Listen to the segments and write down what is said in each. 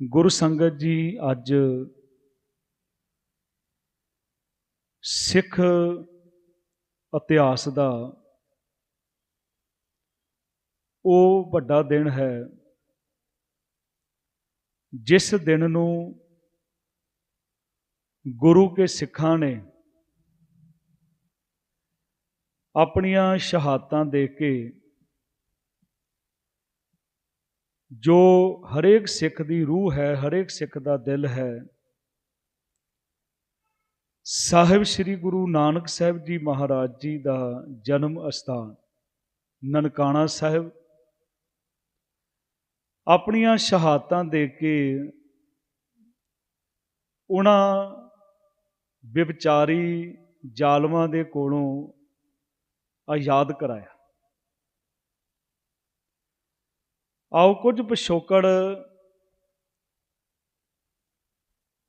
ਗੁਰੂ ਸੰਗਤ ਜੀ ਅੱਜ ਸਿੱਖ ਇਤਿਹਾਸ ਦਾ ਉਹ ਵੱਡਾ ਦਿਨ ਹੈ, ਜਿਸ ਦਿਨ ਨੂੰ ਗੁਰੂ ਕੇ ਸਿੱਖਾਂ ਨੇ ਆਪਣੀਆਂ ਸ਼ਹਾਦਤਾਂ ਦੇ ਕੇ ਜੋ ਹਰੇਕ ਸਿੱਖ ਦੀ ਰੂਹ ਹੈ, ਹਰੇਕ ਸਿੱਖ ਦਾ ਦਿਲ ਹੈ। ਸਾਹਿਬ ਸ੍ਰੀ ਗੁਰੂ ਨਾਨਕ ਸਾਹਿਬ ਜੀ ਮਹਾਰਾਜ ਜੀ ਦਾ ਜਨਮ ਅਸਥਾਨ, ਨਨਕਾਣਾ ਸਾਹਿਬ। ਆਪਣੀਆਂ ਸ਼ਹਾਦਤਾਂ ਦੇ ਕੇ ਉਹਨਾਂ ਵਿਵਚਾਰੀ ਜ਼ਾਲਮਾਂ ਦੇ ਕੋਲੋਂ ਆਜ਼ਾਦ ਕਰਾਇਆ। ਆਓ ਕੁਝ ਪਿਛੋਕੜ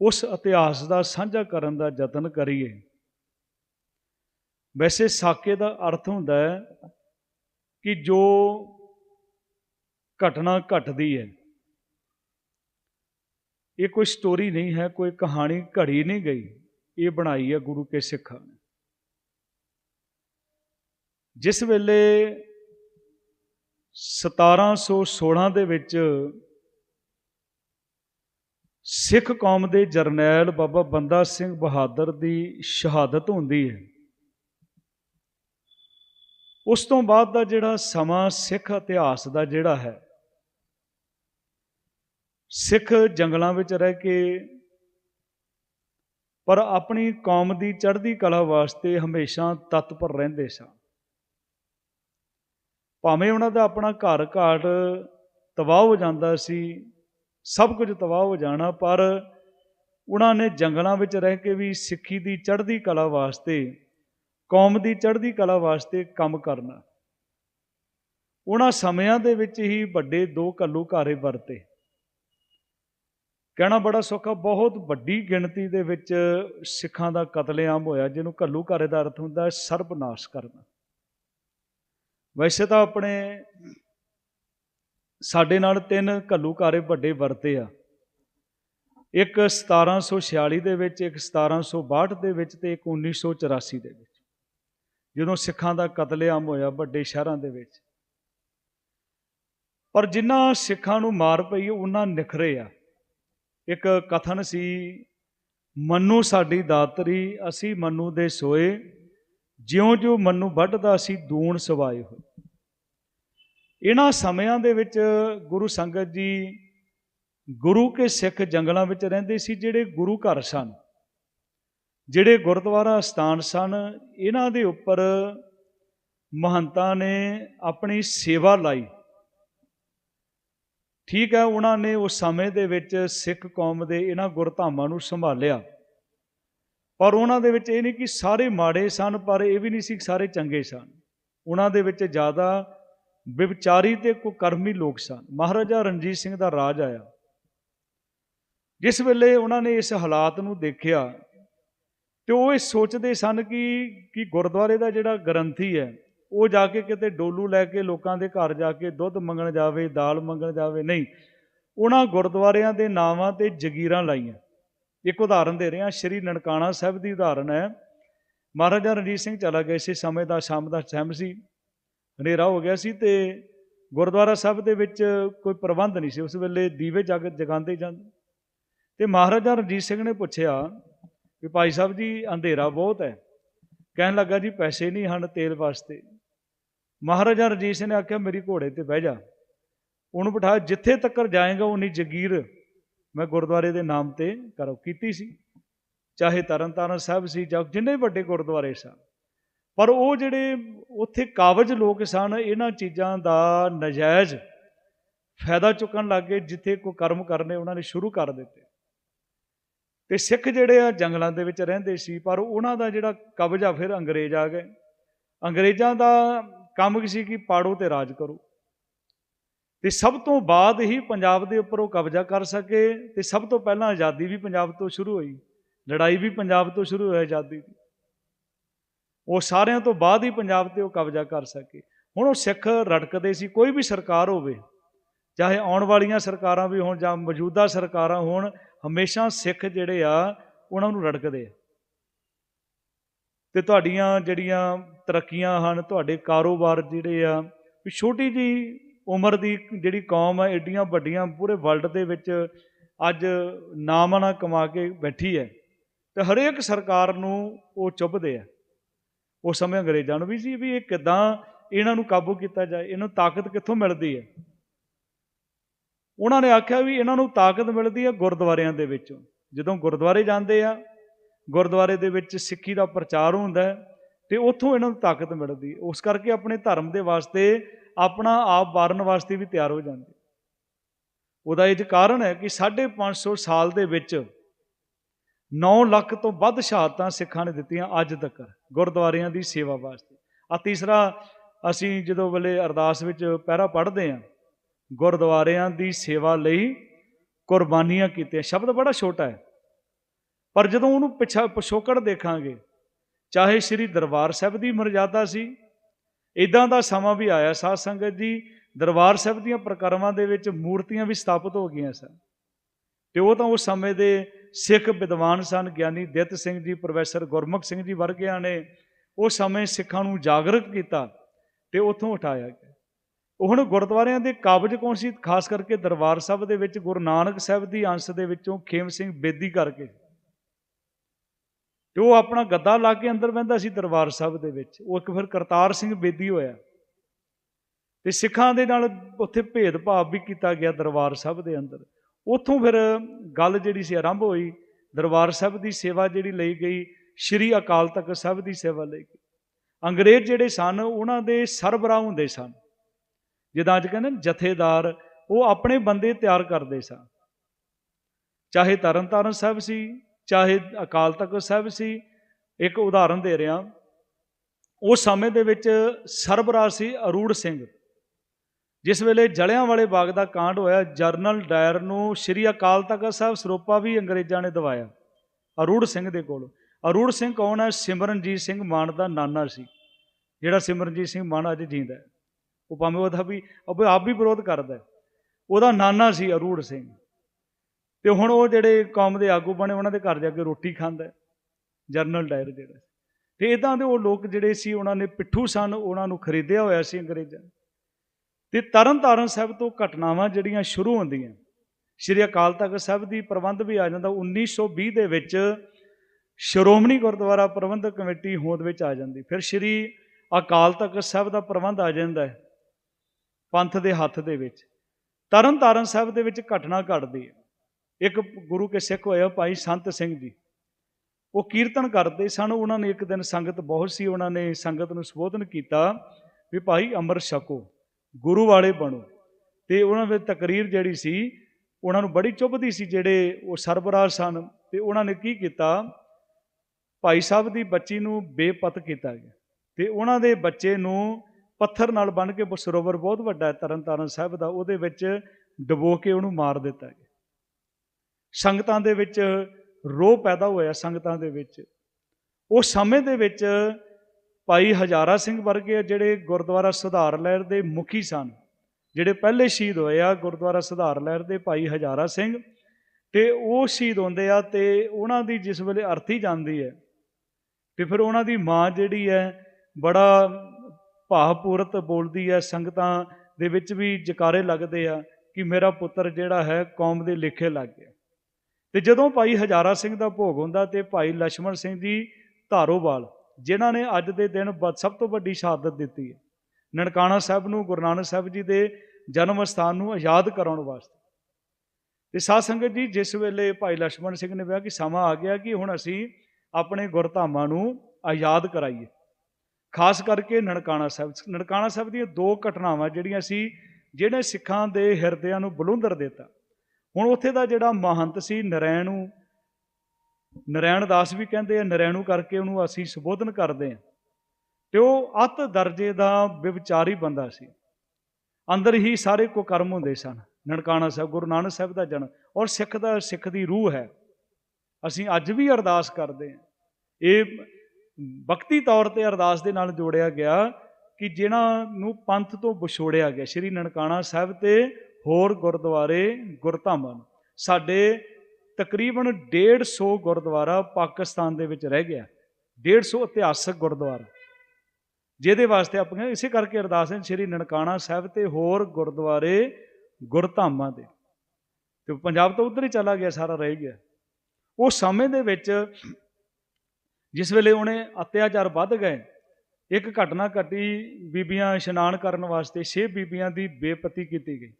ਉਸ ਇਤਿਹਾਸ ਦਾ ਸਾਂਝਾ ਕਰਨ ਦਾ ਯਤਨ ਕਰੀਏ। ਵੈਸੇ ਸਾਕੇ ਦਾ ਅਰਥ ਹੁੰਦਾ ਹੈ ਕਿ ਜੋ ਘਟਨਾ ਘਟਦੀ ਹੈ, ਇਹ ਕੋਈ ਸਟੋਰੀ ਨਹੀਂ ਹੈ, ਕੋਈ ਕਹਾਣੀ ਘੜੀ ਨਹੀਂ ਗਈ, ਇਹ ਬਣਾਈ ਹੈ ਗੁਰੂ ਕੇ ਸਿੱਖਾਂ ਨੇ। ਜਿਸ ਵੇਲੇ 1716 ਦੇ ਵਿੱਚ ਸਿੱਖ ਕੌਮ ਦੇ ਜਰਨੈਲ ਬਾਬਾ ਬੰਦਾ ਸਿੰਘ ਬਹਾਦਰ ਦੀ ਸ਼ਹਾਦਤ ਹੁੰਦੀ ਹੈ। ਉਸ ਤੋਂ ਬਾਅਦ ਦਾ ਜਿਹੜਾ ਸਮਾਂ ਸਿੱਖ ਇਤਿਹਾਸ ਦਾ ਜਿਹੜਾ ਹੈ, ਸਿੱਖ ਜੰਗਲਾਂ ਵਿੱਚ ਰਹਿ ਕੇ, ਪਰ ਆਪਣੀ ਕੌਮ ਦੀ ਚੜ੍ਹਦੀ ਕਲਾ ਵਾਸਤੇ ਹਮੇਸ਼ਾ ਤਤਪਰ ਰਹਿੰਦੇ ਸਨ ਭਾਵੇਂ ਉਹਨਾਂ ਦਾ ਆਪਣਾ ਘਰ ਘਾਟ ਤਬਾਹ ਹੋ ਜਾਂਦਾ ਸੀ, ਸਭ ਕੁਝ ਤਬਾਹ ਹੋ ਜਾਣਾ, ਪਰ ਉਹਨਾਂ ਨੇ ਜੰਗਲਾਂ ਵਿੱਚ ਰਹਿ ਕੇ ਵੀ ਸਿੱਖੀ ਦੀ ਚੜ੍ਹਦੀ ਕਲਾ ਵਾਸਤੇ, ਕੌਮ ਦੀ ਚੜ੍ਹਦੀ ਕਲਾ ਵਾਸਤੇ ਕੰਮ ਕਰਨਾ। ਉਹਨਾਂ ਸਮਿਆਂ ਦੇ ਵਿੱਚ ਹੀ ਵੱਡੇ ਦੋ ਕੱਲੂ ਘਾਰੇ ਵਰਤੇ। ਕਹਿਣਾ ਬੜਾ ਸੌਖਾ, ਬਹੁਤ ਵੱਡੀ ਗਿਣਤੀ ਦੇ ਵਿੱਚ ਸਿੱਖਾਂ ਦਾ ਕਤਲੇਆਮ ਹੋਇਆ, ਜਿਹਨੂੰ ਕੱਲੂ ਘਾਰੇ ਦਾ ਅਰਥ ਹੁੰਦਾ ਹੈ ਸਰਬਨਾਸ਼ ਕਰਨਾ। ਵੈਸੇ ਤਾਂ ਆਪਣੇ ਸਾਡੇ ਨਾਲ ਤਿੰਨ ਘੱਲੂਕਾਰੇ ਵੱਡੇ ਵਰਤੇ ਆ। ਇੱਕ 1746 ਦੇ ਵਿੱਚ, ਇੱਕ 1762 ਦੇ ਵਿੱਚ ਤੇ ਇੱਕ 1984 ਦੇ ਵਿੱਚ। ਜਦੋਂ ਸਿੱਖਾਂ ਦਾ ਕਤਲੇਆਮ ਹੋਇਆ ਵੱਡੇ ਸ਼ਹਿਰਾਂ ਦੇ ਵਿੱਚ। ਪਰ ਜਿਨ੍ਹਾਂ ਸਿੱਖਾਂ ਨੂੰ ਮਾਰ ਪਈ, ਉਹਨਾਂ ਨਿਖਰੇ ਆ। ਇੱਕ ਕਥਨ ਸੀ, ਮੰਨੂ ਸਾਡੀ ਦਾਤਰੀ, ਅਸੀਂ ਮੰਨੂ ਦੇ ਸੋਏ। ਜਿਉਂ ਜਿਉਂ ਮੰਨੂ ਵੱਢਦਾ ਸੀ ਦੂਣ ਸਵਾਏ ਹੋਏ। ਇਹਨਾਂ ਸਮਿਆਂ ਦੇ ਵਿੱਚ ਗੁਰੂ ਸੰਗਤ ਜੀ ਗੁਰੂ ਕੇ ਸਿੱਖ ਜੰਗਲਾਂ ਵਿੱਚ ਰਹਿੰਦੇ ਸੀ, ਜਿਹੜੇ ਗੁਰੂ ਘਰ ਸਨ, ਜਿਹੜੇ ਗੁਰਦੁਆਰਾ ਸਥਾਨ ਸਨ, ਇਹਨਾਂ ਦੇ ਉੱਪਰ ਮਹੰਤਾਂ ਨੇ ਆਪਣੀ ਸੇਵਾ ਲਾਈ। ਠੀਕ ਹੈ, ਉਹਨਾਂ ਨੇ ਉਸ ਸਮੇਂ ਦੇ ਵਿੱਚ ਸਿੱਖ ਕੌਮ ਦੇ ਇਹਨਾਂ ਗੁਰਧਾਮਾਂ ਨੂੰ ਸੰਭਾਲਿਆ। ਪਰ ਉਹਨਾਂ ਦੇ ਵਿੱਚ ਇਹ ਨਹੀਂ ਕਿ ਸਾਰੇ ਮਾੜੇ ਸਨ, ਪਰ ਇਹ ਵੀ ਨਹੀਂ ਸੀ ਕਿ ਸਾਰੇ ਚੰਗੇ ਸਨ। ਉਹਨਾਂ ਦੇ ਵਿੱਚ ਜ਼ਿਆਦਾ ਵਿਵਚਾਰੀ ਤੇ ਕੁਕਰਮੀ ਲੋਕ ਸਨ। ਮਹਾਰਾਜਾ ਰਣਜੀਤ ਸਿੰਘ ਦਾ ਰਾਜ ਆਇਆ। ਜਿਸ ਵੇਲੇ ਉਹਨਾਂ ਨੇ ਇਸ ਹਾਲਾਤ ਨੂੰ ਦੇਖਿਆ, ਤੇ ਉਹ ਇਹ ਸੋਚਦੇ ਸਨ ਕਿ ਕਿ ਗੁਰਦੁਆਰੇ ਦਾ ਜਿਹੜਾ ਗ੍ਰੰਥੀ ਹੈ, ਉਹ ਜਾ ਕੇ ਕਿਤੇ ਡੋਲੂ ਲੈ ਕੇ ਲੋਕਾਂ ਦੇ ਘਰ ਜਾ ਕੇ ਦੁੱਧ ਮੰਗਣ ਜਾਵੇ, ਦਾਲ ਮੰਗਣ ਜਾਵੇ, ਨਹੀਂ। ਉਹਨਾਂ ਗੁਰਦੁਆਰਿਆਂ ਦੇ ਨਾਵਾਂ ਤੇ ਜਗੀਰਾਂ ਲਾਈਆਂ। ਇੱਕ ਉਦਾਹਰਨ ਦੇ ਰਿਹਾ, ਸ਼੍ਰੀ ਨਨਕਾਣਾ ਸਾਹਿਬ ਦੀ ਉਦਾਹਰਨ ਹੈ। ਮਹਾਰਾਜਾ ਰਣਜੀਤ ਸਿੰਘ ਚਲਾ ਗਏ ਸੀ, ਸਮੇਂ ਦਾ ਸ਼ਾਮ ਦਾ ਟਾਈਮ ਸੀ। ਹਨੇਰਾ ਹੋ ਗਿਆ ਸੀ ਤੇ ਗੁਰਦੁਆਰਾ ਸਾਹਿਬ ਦੇ ਵਿੱਚ ਕੋਈ ਪ੍ਰਬੰਧ ਨਹੀਂ ਸੀ। ਉਸ ਵੇਲੇ ਦੀਵੇ ਜਗ, ਜਗਾਉਂਦੇ ਜਾਂਦੇ ਤੇ ਮਹਾਰਾਜਾ ਰਣਜੀਤ ਸਿੰਘ ਨੇ ਪੁੱਛਿਆ ਵੀ ਭਾਈ ਸਾਹਿਬ ਜੀ, ਅੰਧੇਰਾ ਬਹੁਤ ਹੈ। ਕਹਿਣ ਲੱਗਾ, ਜੀ, ਪੈਸੇ ਨਹੀਂ ਹਨ ਤੇਲ ਵਾਸਤੇ। ਮਹਾਰਾਜਾ ਰਣਜੀਤ ਸਿੰਘ ਨੇ ਆਖਿਆ, ਮੇਰੀ ਘੋੜੇ ਤੇ ਬਹਿ ਜਾ। ਉਹਨੂੰ ਬਿਠਾ, ਜਿੱਥੇ ਤੱਕ ਜਾਏਗਾ, ਉਨੀ ਜਗੀਰ ਮੈਂ ਗੁਰਦੁਆਰੇ ਦੇ ਨਾਮ ਤੇ ਕਰੋ ਕੀਤੀ ਸੀ। ਚਾਹੇ ਤਰਨਤਾਰਨ ਸਾਹਿਬ ਸੀ ਜਾਂ ਜਿੰਨੇ ਵੱਡੇ ਗੁਰਦੁਆਰੇ ਸਨ। ਪਰ ਉਹ ਜਿਹੜੇ ਉੱਥੇ ਕਾਬਜ ਲੋਕ ਸਨ, ਇਹਨਾਂ ਚੀਜ਼ਾਂ ਦਾ ਨਜਾਇਜ਼ ਫਾਇਦਾ ਚੁੱਕਣ ਲੱਗੇ ਜਿੱਥੇ ਕੋਈ ਕਰਮ ਕਰਨੇ ਉਹਨਾਂ ਨੇ ਸ਼ੁਰੂ ਕਰ ਦਿੱਤੇ। ਤੇ ਸਿੱਖ ਜਿਹੜੇ ਆ, ਜੰਗਲਾਂ ਦੇ ਵਿੱਚ ਰਹਿੰਦੇ ਸੀ, ਪਰ ਉਹਨਾਂ ਦਾ ਜਿਹੜਾ ਕਬਜ਼ਾ ਫਿਰ ਅੰਗਰੇਜ਼ ਆ ਗਏ। ਅੰਗਰੇਜ਼ਾਂ ਦਾ ਕੰਮ ਸੀ ਕਿ ਪਾੜੋ ਤੇ ਰਾਜ ਕਰੋ। ਤੇ ਸਭ ਤੋਂ ਬਾਅਦ ਹੀ ਪੰਜਾਬ ਦੇ ਉੱਪਰ ਉਹ ਕਬਜ਼ਾ ਕਰ ਸਕੇ ਤੇ ਸਭ ਤੋਂ ਪਹਿਲਾਂ ਆਜ਼ਾਦੀ ਵੀ ਪੰਜਾਬ ਤੋਂ ਸ਼ੁਰੂ ਹੋਈ, ਲੜਾਈ ਵੀ ਪੰਜਾਬ ਤੋਂ ਸ਼ੁਰੂ ਹੋਈ ਆਜ਼ਾਦੀ ਦੀ। ਉਹ ਸਾਰਿਆਂ ਤੋਂ ਬਾਅਦ ਹੀ ਪੰਜਾਬ ਤੇ ਉਹ ਕਬਜ਼ਾ ਕਰ ਸਕੇ। ਹੁਣ ਉਹ ਸਿੱਖ ਰੜਕਦੇ ਸੀ, ਕੋਈ ਵੀ ਸਰਕਾਰ ਹੋਵੇ, ਚਾਹੇ ਆਉਣ ਵਾਲੀਆਂ ਸਰਕਾਰਾਂ ਵੀ ਹੋਣ ਜਾਂ ਮੌਜੂਦਾ ਸਰਕਾਰਾਂ ਹੋਣ, ਹਮੇਸ਼ਾ ਸਿੱਖ ਜਿਹੜੇ ਆ, ਉਹਨਾਂ ਨੂੰ ਰੜਕਦੇ ਆ। ਤੇ ਤੁਹਾਡੀਆਂ ਜਿਹੜੀਆਂ ਤਰੱਕੀਆਂ ਹਨ, ਤੁਹਾਡੇ ਕਾਰੋਬਾਰ ਜਿਹੜੇ ਆ, ਵੀ ਛੋਟੀ ਜੀ ਉਮਰ ਦੀ ਜਿਹੜੀ ਕੌਮ ਹੈ ਏਡੀਆਂ ਵੱਡੀਆਂ ਪੂਰੇ ਵਰਲਡ ਦੇ ਵਿੱਚ ਅੱਜ ਨਾਮਾਂ ਕਮਾ ਕੇ ਬੈਠੀ ਹੈ ਤੇ ਹਰੇਕ ਸਰਕਾਰ ਨੂੰ ਉਹ ਚੁੱਭਦੇ ਆ। ਉਸ ਸਮੇਂ ਅੰਗਰੇਜ਼ਾਂ ਨੂੰ ਵੀ ਸੀ ਵੀ ਇਹ ਕਿਦਾਂ ਇਹਨਾਂ ਨੂੰ ਕਾਬੂ ਕੀਤਾ ਜਾਏ, ਇਹਨੂੰ ਤਾਕਤ ਕਿੱਥੋਂ ਮਿਲਦੀ ਹੈ? ਉਹਨਾਂ ਨੇ ਆਖਿਆ ਵੀ ਇਹਨਾਂ ਨੂੰ ਤਾਕਤ ਮਿਲਦੀ ਹੈ ਗੁਰਦੁਆਰਿਆਂ ਦੇ ਵਿੱਚੋਂ। ਜਦੋਂ ਗੁਰਦੁਆਰੇ ਜਾਂਦੇ ਆ, ਗੁਰਦੁਆਰੇ ਦੇ ਵਿੱਚ ਸਿੱਖੀ ਦਾ ਪ੍ਰਚਾਰ ਹੁੰਦਾ ਹੈ ਤੇ ਉੱਥੋਂ ਇਹਨਾਂ ਨੂੰ ਤਾਕਤ ਮਿਲਦੀ ਉਸ ਕਰਕੇ ਆਪਣੇ ਧਰਮ ਦੇ ਵਾਸਤੇ ਆਪਣਾ ਆਪ ਵਾਰਨ ਵਾਸਤੇ ਵੀ ਤਿਆਰ ਹੋ ਜਾਂਦੇ। ਉਹਦਾ ਇਹ ਕਾਰਨ ਹੈ ਕਿ 550 ਸਾਲ ਦੇ ਵਿੱਚ 9 ਲੱਖ ਤੋਂ ਵੱਧ ਸ਼ਹਾਦਤਾਂ ਸਿੱਖਾਂ ਨੇ ਦਿੱਤੀਆਂ ਅੱਜ ਤੱਕ, ਗੁਰਦੁਆਰਿਆਂ ਦੀ ਸੇਵਾ ਵਾਸਤੇ। ਆ ਤੀਸਰਾ ਅਸੀਂ ਜਦੋਂ ਵੇਲੇ ਅਰਦਾਸ ਵਿੱਚ ਪਹਿਰਾ ਪੜ੍ਹਦੇ ਹਾਂ, ਗੁਰਦੁਆਰਿਆਂ ਦੀ ਸੇਵਾ ਲਈ ਕੁਰਬਾਨੀਆਂ ਕੀਤੀਆਂ। ਸ਼ਬਦ ਬੜਾ ਛੋਟਾ ਹੈ, ਪਰ ਜਦੋਂ ਉਹਨੂੰ ਪਿਛਾ ਪਿਛੋਕੜ ਦੇਖਾਂਗੇ, ਚਾਹੇ ਸ੍ਰੀ ਦਰਬਾਰ ਸਾਹਿਬ ਦੀ ਮਰਜ਼ਾਦਾ ਸੀ ਇਦਾਂ ਦਾ ਸਮਾਂ ਵੀ ਆਇਆ, ਸਾਧ ਸੰਗਤ ਜੀ, ਦਰਬਾਰ ਸਾਹਿਬ ਦੀਆਂ ਪ੍ਰਕਰਮਾਂ ਦੇ ਵਿੱਚ ਮੂਰਤੀਆਂ ਵੀ ਸਥਾਪਿਤ ਹੋ ਗਈਆਂ ਸਨ। ਤੇ ਉਹ ਤਾਂ ਉਸ ਸਮੇਂ ਦੇ ਸਿੱਖ ਵਿਦਵਾਨ ਸਨ, ਗਿਆਨੀ ਦਿੱਤ ਸਿੰਘ ਜੀ, ਪ੍ਰੋਫੈਸਰ ਗੁਰਮੁਖ ਸਿੰਘ ਜੀ ਵਰਗਿਆਂ ਨੇ ਉਸ ਸਮੇਂ ਸਿੱਖਾਂ ਨੂੰ ਜਾਗਰਤ ਕੀਤਾ ਤੇ ਉੱਥੋਂ ਉਠਾਇਆ ਗਿਆ। ਉਹ ਹੁਣ ਗੁਰਦੁਆਰਿਆਂ ਦੇ ਕਾਬਜ ਕੌਣ ਸੀ? ਖਾਸ ਕਰਕੇ ਦਰਬਾਰ ਸਾਹਿਬ ਦੇ ਵਿੱਚ ਗੁਰੂ ਨਾਨਕ ਸਾਹਿਬ ਦੀ ਅੰਸ਼ ਦੇ ਵਿੱਚੋਂ ਖੇਮ ਸਿੰਘ ਬੇਦੀ ਕਰਕੇ। ਤੇ ਉਹ ਆਪਣਾ ਗੱਦਾ ਲਾ ਕੇ ਅੰਦਰ ਬਹਿੰਦਾ ਸੀ ਦਰਬਾਰ ਸਾਹਿਬ ਦੇ ਵਿੱਚ। ਉਹ ਇੱਕ ਫਿਰ ਕਰਤਾਰ ਸਿੰਘ ਬੇਦੀ ਹੋਇਆ। ਤੇ ਸਿੱਖਾਂ ਦੇ ਨਾਲ ਉੱਥੇ ਭੇਦਭਾਵ ਵੀ ਕੀਤਾ ਗਿਆ ਦਰਬਾਰ ਸਾਹਿਬ ਦੇ ਅੰਦਰ। ਉੱਥੋਂ ਫਿਰ ਗੱਲ ਜਿਹੜੀ ਸੀ ਆਰੰਭ ਹੋਈ। ਦਰਬਾਰ ਸਾਹਿਬ ਦੀ ਸੇਵਾ ਜਿਹੜੀ ਲਈ ਗਈ, ਸ਼੍ਰੀ ਅਕਾਲ ਤਖਤ ਸਾਹਿਬ ਦੀ ਸੇਵਾ ਲਈ ਗਈ। ਅੰਗਰੇਜ਼ ਜਿਹੜੇ ਸਨ, ਉਹਨਾਂ ਦੇ ਸਰਬਰਾਹ ਹੁੰਦੇ ਸਨ। ਜਿੱਦਾਂ ਅੱਜ ਕਹਿੰਦੇ ਜਥੇਦਾਰ, ਉਹ ਆਪਣੇ ਬੰਦੇ ਤਿਆਰ ਕਰਦੇ ਸਨ। ਚਾਹੇ ਤਰਨਤਾਰਨ ਸਾਹਿਬ ਸੀ ਚਾਹੇ ਅਕਾਲ ਤਖਤ ਸਾਹਿਬ ਸੀ, ਇੱਕ ਉਦਾਹਰਨ ਦੇ ਰਿਹਾ। ਉਸ ਸਮੇਂ ਦੇ ਵਿੱਚ ਸਰਬਰਾਹ ਸੀ ਅਰੂੜ ਸਿੰਘ। ਜਿਸ ਵੇਲੇ ਜਲਿਆਂ ਵਾਲੇ ਬਾਗ ਦਾ ਕਾਂਡ ਹੋਇਆ, ਜਰਨਲ ਡਾਇਰ ਨੂੰ ਸ਼੍ਰੀ ਅਕਾਲ ਤਖਤ ਸਾਹਿਬ ਸਰੋਪਾ ਵੀ ਅੰਗਰੇਜ਼ਾਂ ਨੇ ਦਵਾਇਆ, ਅਰੂੜ ਸਿੰਘ ਦੇ ਕੋਲ। ਅਰੂੜ ਸਿੰਘ ਕੌਣ ਹੈ? ਸਿਮਰਨਜੀਤ ਸਿੰਘ ਮਾਨ ਦਾ ਨਾਨਾ ਸੀ। ਜਿਹੜਾ ਸਿਮਰਨਜੀਤ ਸਿੰਘ ਮਾਨ ਅੱਜ ਜੀਂਦਾ ਉਹ ਭਾਵੇਂ ਉਹਦਾ ਵੀ, ਉਹ ਆਪ ਵੀ ਵਿਰੋਧ ਕਰਦਾ ਉਹਦਾ ਨਾਨਾ ਸੀ ਅਰੂੜ ਸਿੰਘ। ਤੇ ਹੁਣ ਉਹ ਜਿਹੜੇ ਕੌਮ ਦੇ ਆਗੂ ਬਣੇ, ਉਹਨਾਂ ਦੇ ਘਰ ਜਾ ਕੇ ਰੋਟੀ ਖਾਂਦਾ ਜਰਨਲ ਡਾਇਰ ਜਿਹੜਾ ਤੇ ਇਦਾਂ ਦੇ ਉਹ ਲੋਕ ਜਿਹੜੇ ਸੀ, ਉਹਨਾਂ ਨੇ ਪਿੱਠੂ ਸਨ, ਉਹਨਾਂ ਨੂੰ ਖਰੀਦਿਆ ਹੋਇਆ ਸੀ ਅੰਗਰੇਜ਼ਾਂ ਤੇ ਤਰਨਤਾਰਨ ਸਾਹਿਬ ਤੋਂ ਘਟਨਾਵਾਂ ਜਿਹੜੀਆਂ ਸ਼ੁਰੂ ਹੁੰਦੀਆਂ, ਸ਼੍ਰੀ ਅਕਾਲ ਤਖਤ ਸਾਹਿਬ ਦੀ ਪ੍ਰਬੰਧ ਵੀ ਆ ਜਾਂਦਾ 1920 ਦੇ ਵਿੱਚ ਸ਼੍ਰੋਮਣੀ ਗੁਰਦੁਆਰਾ ਪ੍ਰਬੰਧਕ ਕਮੇਟੀ ਹੋਂਦ ਵਿੱਚ ਆ ਜਾਂਦੀ, ਫਿਰ ਸ਼੍ਰੀ ਅਕਾਲ ਤਖਤ ਸਾਹਿਬ ਦਾ ਪ੍ਰਬੰਧ ਆ ਜਾਂਦਾ ਹੈ, ਪੰਥ ਦੇ ਹੱਥ ਦੇ ਵਿੱਚ। ਤਰਨ ਤਾਰਨ ਸਾਹਿਬ ਦੇ ਵਿੱਚ ਘਟਨਾ ਘਟਦੀ ਹੈ। ਇੱਕ ਗੁਰੂ ਕੇ ਸਿੱਖ ਹੋਇਆ ਭਾਈ ਸੰਤ ਸਿੰਘ ਜੀ। ਉਹ ਕੀਰਤਨ ਕਰਦੇ ਸਨ, ਉਹਨਾਂ ਨੇ ਇੱਕ ਦਿਨ ਸੰਗਤ ਬਹੁਤ ਸੀ, ਉਹਨਾਂ ਨੇ ਸੰਗਤ ਨੂੰ ਸੰਬੋਧਨ ਕੀਤਾ ਵੀ ਭਾਈ ਅਮਰ ਛਕੋ, ਗੁਰੂ ਵਾਲੇ ਬਣੋ। ਤੇ ਉਹਨਾਂ ਦੇ ਤਕਰੀਰ ਜਿਹੜੀ ਸੀ, ਉਹਨਾਂ ਨੂੰ ਬੜੀ ਚੁੱਭਦੀ ਸੀ ਜਿਹੜੇ ਉਹ ਸਰਬਰਾਹ ਸਨ। ਤੇ ਉਹਨਾਂ ਨੇ ਕੀ ਕੀਤਾ, ਭਾਈ ਸਾਹਿਬ ਦੀ ਬੱਚੀ ਨੂੰ ਬੇਪਤ ਕੀਤਾ ਗਿਆ। ਤੇ ਉਹਨਾਂ ਦੇ ਬੱਚੇ ਨੂੰ ਪੱਥਰ ਨਾਲ ਬੰਨ ਕੇ ਸਰੋਵਰ ਬਹੁਤ ਵੱਡਾ ਹੈ ਤਰਨਤਾਰਨ ਸਾਹਿਬ ਦਾ, ਉਹਦੇ ਵਿੱਚ ਡਬੋ ਕੇ ਉਹਨੂੰ ਮਾਰ ਦਿੱਤਾ ਗਿਆ। ਸੰਗਤਾਂ ਦੇ ਵਿੱਚ ਰੋਹ ਪੈਦਾ ਹੋਇਆ ਸੰਗਤਾਂ ਦੇ ਵਿੱਚ। ਉਸ ਸਮੇਂ ਦੇ ਵਿੱਚ ਭਾਈ ਹਜ਼ਾਰਾ ਸਿੰਘ ਵਰਗੇ ਜਿਹੜੇ ਗੁਰਦੁਆਰਾ ਸੁਧਾਰ ਲਹਿਰ ਦੇ ਮੁਖੀ ਸਨ। ਜਿਹੜੇ ਪਹਿਲੇ ਸ਼ਹੀਦ ਹੋਏ ਆ ਗੁਰਦੁਆਰਾ ਸੁਧਾਰ ਲਹਿਰ ਦੇ ਭਾਈ ਹਜ਼ਾਰਾ ਸਿੰਘ ਤੇ ਉਹ ਸ਼ਹੀਦ ਹੁੰਦੇ ਆ ਤੇ ਉਹਨਾਂ ਦੀ ਜਿਸ ਵੇਲੇ ਅਰਥੀ ਜਾਂਦੀ ਹੈ ਤੇ ਫਿਰ ਉਹਨਾਂ ਦੀ ਮਾਂ ਜਿਹੜੀ ਹੈ ਬੜਾ ਭਾਵਪੂਰਤ ਬੋਲਦੀ ਹੈ, ਸੰਗਤਾਂ ਦੇ ਵਿੱਚ ਵੀ ਜਕਾਰੇ ਲੱਗਦੇ ਆ ਕਿ ਮੇਰਾ ਪੁੱਤਰ ਜਿਹੜਾ ਹੈ ਕੌਮ ਦੇ ਲੇਖੇ ਲੱਗ ਗਿਆ। ਤੇ ਜਦੋਂ ਭਾਈ ਹਜ਼ਾਰਾ ਸਿੰਘ ਦਾ ਭੋਗ ਹੁੰਦਾ ਤੇ ਭਾਈ ਲక్ష్మణ ਸਿੰਘ ਜੀ ਧਾਰੋਵਾਲ ਜਿਨ੍ਹਾਂ ਨੇ ਅੱਜ ਦੇ ਦਿਨ ਸਭ ਤੋਂ ਵੱਡੀ ਸ਼ਹਾਦਤ ਦਿੱਤੀ ਹੈ। ਨਨਕਾਣਾ ਸਾਹਿਬ ਨੂੰ, ਗੁਰੂ ਨਾਨਕ ਸਾਹਿਬ ਜੀ ਦੇ ਜਨਮ ਸਥਾਨ ਨੂੰ ਆਜ਼ਾਦ ਕਰਾਉਣ ਵਾਸਤੇ। ਤੇ ਸਾਧ ਸੰਗਤ ਜੀ, ਜਿਸ ਵੇਲੇ ਭਾਈ ਲక్ష్మణ ਸਿੰਘ ਨੇ ਕਿਹਾ ਕਿ ਸਮਾਂ ਆ ਗਿਆ ਕਿ ਹੁਣ ਅਸੀਂ ਆਪਣੇ ਗੁਰਧਾਮਾਂ ਨੂੰ ਆਜ਼ਾਦ ਕਰਾਈਏ। ਖਾਸ ਕਰਕੇ ਨਨਕਾਣਾ ਸਾਹਿਬ ਨਨਕਾਣਾ ਸਾਹਿਬ ਦੀਆਂ ਦੋ ਘਟਨਾਵਾਂ ਜਿਹੜੀਆਂ ਸੀ ਜਿਹੜੇ ਸਿੱਖਾਂ ਦੇ ਹਿਰਦਿਆਂ ਨੂੰ ਬਲੁੰਦਰ ਦਿੱਤਾ। ਹੁਣ ਉੱਥੇ ਦਾ ਜਿਹੜਾ ਮਹੰਤ ਸੀ, ਨਰੈਣੂ, ਨਰੈਣ ਦਾਸ ਵੀ ਕਹਿੰਦੇ ਆ, ਨਰੈਣੂ ਕਰਕੇ ਉਹਨੂੰ ਅਸੀਂ ਸੰਬੋਧਨ ਕਰਦੇ ਆ ਤੇ ਉਹ ਅਤ ਦਰਜੇ ਦਾ ਵਿਵਚਾਰੀ ਬੰਦਾ ਸੀ। ਅੰਦਰ ਹੀ ਸਾਰੇ ਕੋ ਕਰਮ ਹੁੰਦੇ ਸਨ। ਨਨਕਾਣਾ ਸਾਹਿਬ, ਗੁਰੂ ਨਾਨਕ ਸਾਹਿਬ ਦਾ ਜਨਮ। ਔਰ ਸਿੱਖ ਦਾ, ਸਿੱਖ ਦੀ ਰੂਹ ਹੈ। ਅਸੀਂ ਅੱਜ ਵੀ ਅਰਦਾਸ ਕਰਦੇ ਆ ਇਹ ਬਖਤੀ ਤੌਰ ਤੇ ਅਰਦਾਸ ਦੇ ਨਾਲ ਜੋੜਿਆ ਗਿਆ ਕਿ ਜਿਨ੍ਹਾਂ ਨੂੰ ਪੰਥ ਤੋਂ ਵਿਛੋੜਿਆ ਗਿਆ, ਸ਼੍ਰੀ ਨਨਕਾਣਾ ਸਾਹਿਬ ਤੇ ਹੋਰ ਗੁਰਦੁਆਰੇ ਗੁਰਧਾਮਾਂ ਨੂੰ। ਸਾਡੇ ਤਕਰੀਬਨ 150 ਗੁਰਦੁਆਰਾ ਪਾਕਿਸਤਾਨ ਦੇ ਵਿੱਚ ਰਹਿ ਗਿਆ। 150 ਇਤਿਹਾਸਕ ਗੁਰਦੁਆਰਾ। ਜਿਹਦੇ ਵਾਸਤੇ ਆਪਾਂ ਇਸੇ ਕਰਕੇ ਅਰਦਾਸ ਹੈ, ਸ੍ਰੀ ਨਨਕਾਣਾ ਸਾਹਿਬ ਤੇ ਹੋਰ ਗੁਰਦੁਆਰੇ ਗੁਰਧਾਮਾਂ ਦੇ। ਤੇ ਪੰਜਾਬ ਤਾਂ ਉਧਰ ਹੀ ਚਲਾ ਗਿਆ, ਸਾਰਾ ਰਹਿ ਗਿਆ। ਉਸ ਸਮੇਂ ਦੇ ਵਿੱਚ ਜਿਸ ਵੇਲੇ ਉਹਨੇ ਅਤਿਆਚਾਰ ਵੱਧ ਗਏ, ਇੱਕ ਘਟਨਾ ਘਟੀ ਬੀਬੀਆਂ ਇਸ਼ਨਾਨ ਕਰਨ ਵਾਸਤੇ, ਛੇ ਬੀਬੀਆਂ ਦੀ ਬੇਪਤੀ ਕੀਤੀ ਗਈ।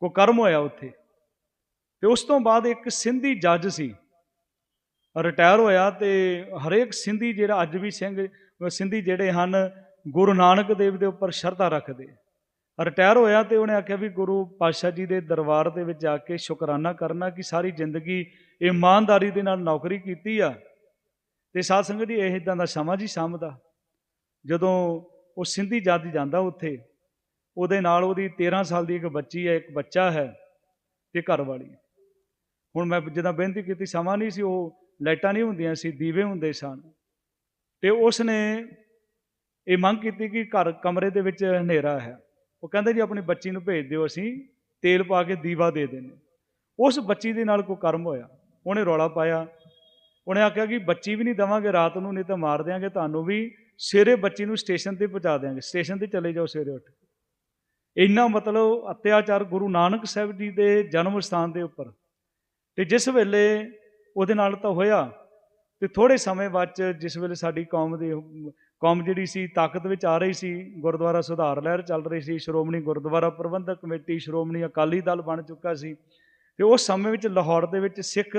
ਕੋ ਕਰਮ ਹੋਇਆ ਉੱਥੇ। ਤੇ ਉਸ ਤੋਂ ਬਾਅਦ ਇੱਕ ਸਿੰਧੀ ਜੱਜ ਸੀ। ਰਿਟਾਇਰ ਹੋਇਆ ਤੇ ਹਰੇਕ ਸਿੰਧੀ ਜਿਹੜਾ ਅੱਜ ਵੀ ਸਿੰਘ, ਸਿੰਧੀ ਜਿਹੜੇ ਹਨ, ਗੁਰੂ ਨਾਨਕ ਦੇਵ ਦੇ ਉੱਪਰ ਸ਼ਰਧਾ ਰੱਖਦੇ। ਰਿਟਾਇਰ ਹੋਇਆ ਤੇ ਉਹਨੇ ਆਖਿਆ ਵੀ ਗੁਰੂ ਪਾਤਸ਼ਾਹ ਜੀ ਦੇ ਦਰਬਾਰ ਦੇ ਵਿੱਚ ਜਾ ਕੇ ਸ਼ੁਕਰਾਨਾ ਕਰਨਾ ਕਿ ਸਾਰੀ ਜ਼ਿੰਦਗੀ ਇਮਾਨਦਾਰੀ ਦੇ ਨਾਲ ਨੌਕਰੀ ਕੀਤੀ ਆ। ਤੇ ਸਾਧ ਸੰਗਤ ਜੀ, ਇਹ ਇਦਾਂ ਦਾ ਸਮਾਂ ਜੀ ਸਮਝਦਾ ਜਦੋਂ ਉਹ ਸਿੰਧੀ ਜੱਜ ਜਾਂਦਾ ਉੱਥੇ ਉਹਦੇ ਨਾਲ ਉਹਦੀ 13 ਸਾਲ ਦੀ ਇੱਕ ਬੱਚੀ ਹੈ, ਇੱਕ ਬੱਚਾ ਹੈ ਤੇ ਘਰ ਵਾਲੀ ਹੁਣ ਮੈਂ ਜਦੋਂ ਬੇਨਤੀ ਕੀਤੀ, ਸਮਾਂ ਨਹੀਂ ਸੀ, ਉਹ ਲਾਈਟਾਂ ਨਹੀਂ ਹੁੰਦੀਆਂ ਸੀ, ਦੀਵੇ ਹੁੰਦੇ ਸਨ। ਤੇ ਉਸ ਨੇ ਇਹ ਮੰਗ ਕੀਤੀ ਕਿ ਘਰ ਕਮਰੇ ਦੇ ਵਿੱਚ ਹਨੇਰਾ ਹੈ। ਉਹ ਕਹਿੰਦਾ ਜੀ, ਆਪਣੀ ਬੱਚੀ ਨੂੰ ਭੇਜ ਦਿਓ, ਅਸੀਂ ਤੇਲ ਪਾ ਕੇ ਦੀਵਾ ਦੇ ਦਿੰਦੇ ਉਸ ਬੱਚੀ ਦੇ ਨਾਲ ਕੋਈ ਕਰਮ ਹੋਇਆ। ਉਹਨੇ ਰੌਲਾ ਪਾਇਆ। ਉਹਨੇ ਆਖਿਆ ਕਿ ਬੱਚੀ ਵੀ ਨਹੀਂ ਦਵਾਂਗੇ, ਰਾਤ ਨੂੰ ਨਹੀਂ ਤਾਂ ਮਾਰ ਦਿਆਂਗੇ, ਤੁਹਾਨੂੰ ਵੀ ਸਵੇਰੇ ਬੱਚੀ ਨੂੰ ਸਟੇਸ਼ਨ ਤੇ ਪਹੁੰਚਾ ਦਿਆਂਗੇ। ਸਟੇਸ਼ਨ ਤੇ ਚਲੇ ਜਾਓ ਸਵੇਰੇ ਉੱਠ ਕੇ। ਇੰਨਾ ਮਤਲਬ ਅਤਿਆਚਾਰ ਗੁਰੂ ਨਾਨਕ ਸਾਹਿਬ ਜੀ ਦੇ ਜਨਮ ਸਥਾਨ ਦੇ ਉੱਪਰ। ਤੇ ਜਿਸ ਵੇਲੇ ਉਹਦੇ ਨਾਲ ਤਾਂ ਹੋਇਆ, ਤੇ ਥੋੜੇ ਸਮੇਂ ਬਾਅਦ 'ਚ ਜਿਸ ਵੇਲੇ ਸਾਡੀ ਕੌਮ ਦੀ ਕੌਮ ਜਿਹੜੀ ਸੀ ਤਾਕਤ ਵਿੱਚ ਆ ਰਹੀ ਸੀ, ਗੁਰਦੁਆਰਾ ਸੁਧਾਰ ਲਹਿਰ ਚੱਲ ਰਹੀ ਸੀ, ਸ਼੍ਰੋਮਣੀ ਗੁਰਦੁਆਰਾ ਪ੍ਰਬੰਧਕ ਕਮੇਟੀ, ਸ਼੍ਰੋਮਣੀ ਅਕਾਲੀ ਦਲ ਬਣ ਚੁੱਕਾ ਸੀ। ਤੇ ਉਸ ਸਮੇਂ ਵਿੱਚ ਲਾਹੌਰ ਦੇ ਵਿੱਚ ਸਿੱਖ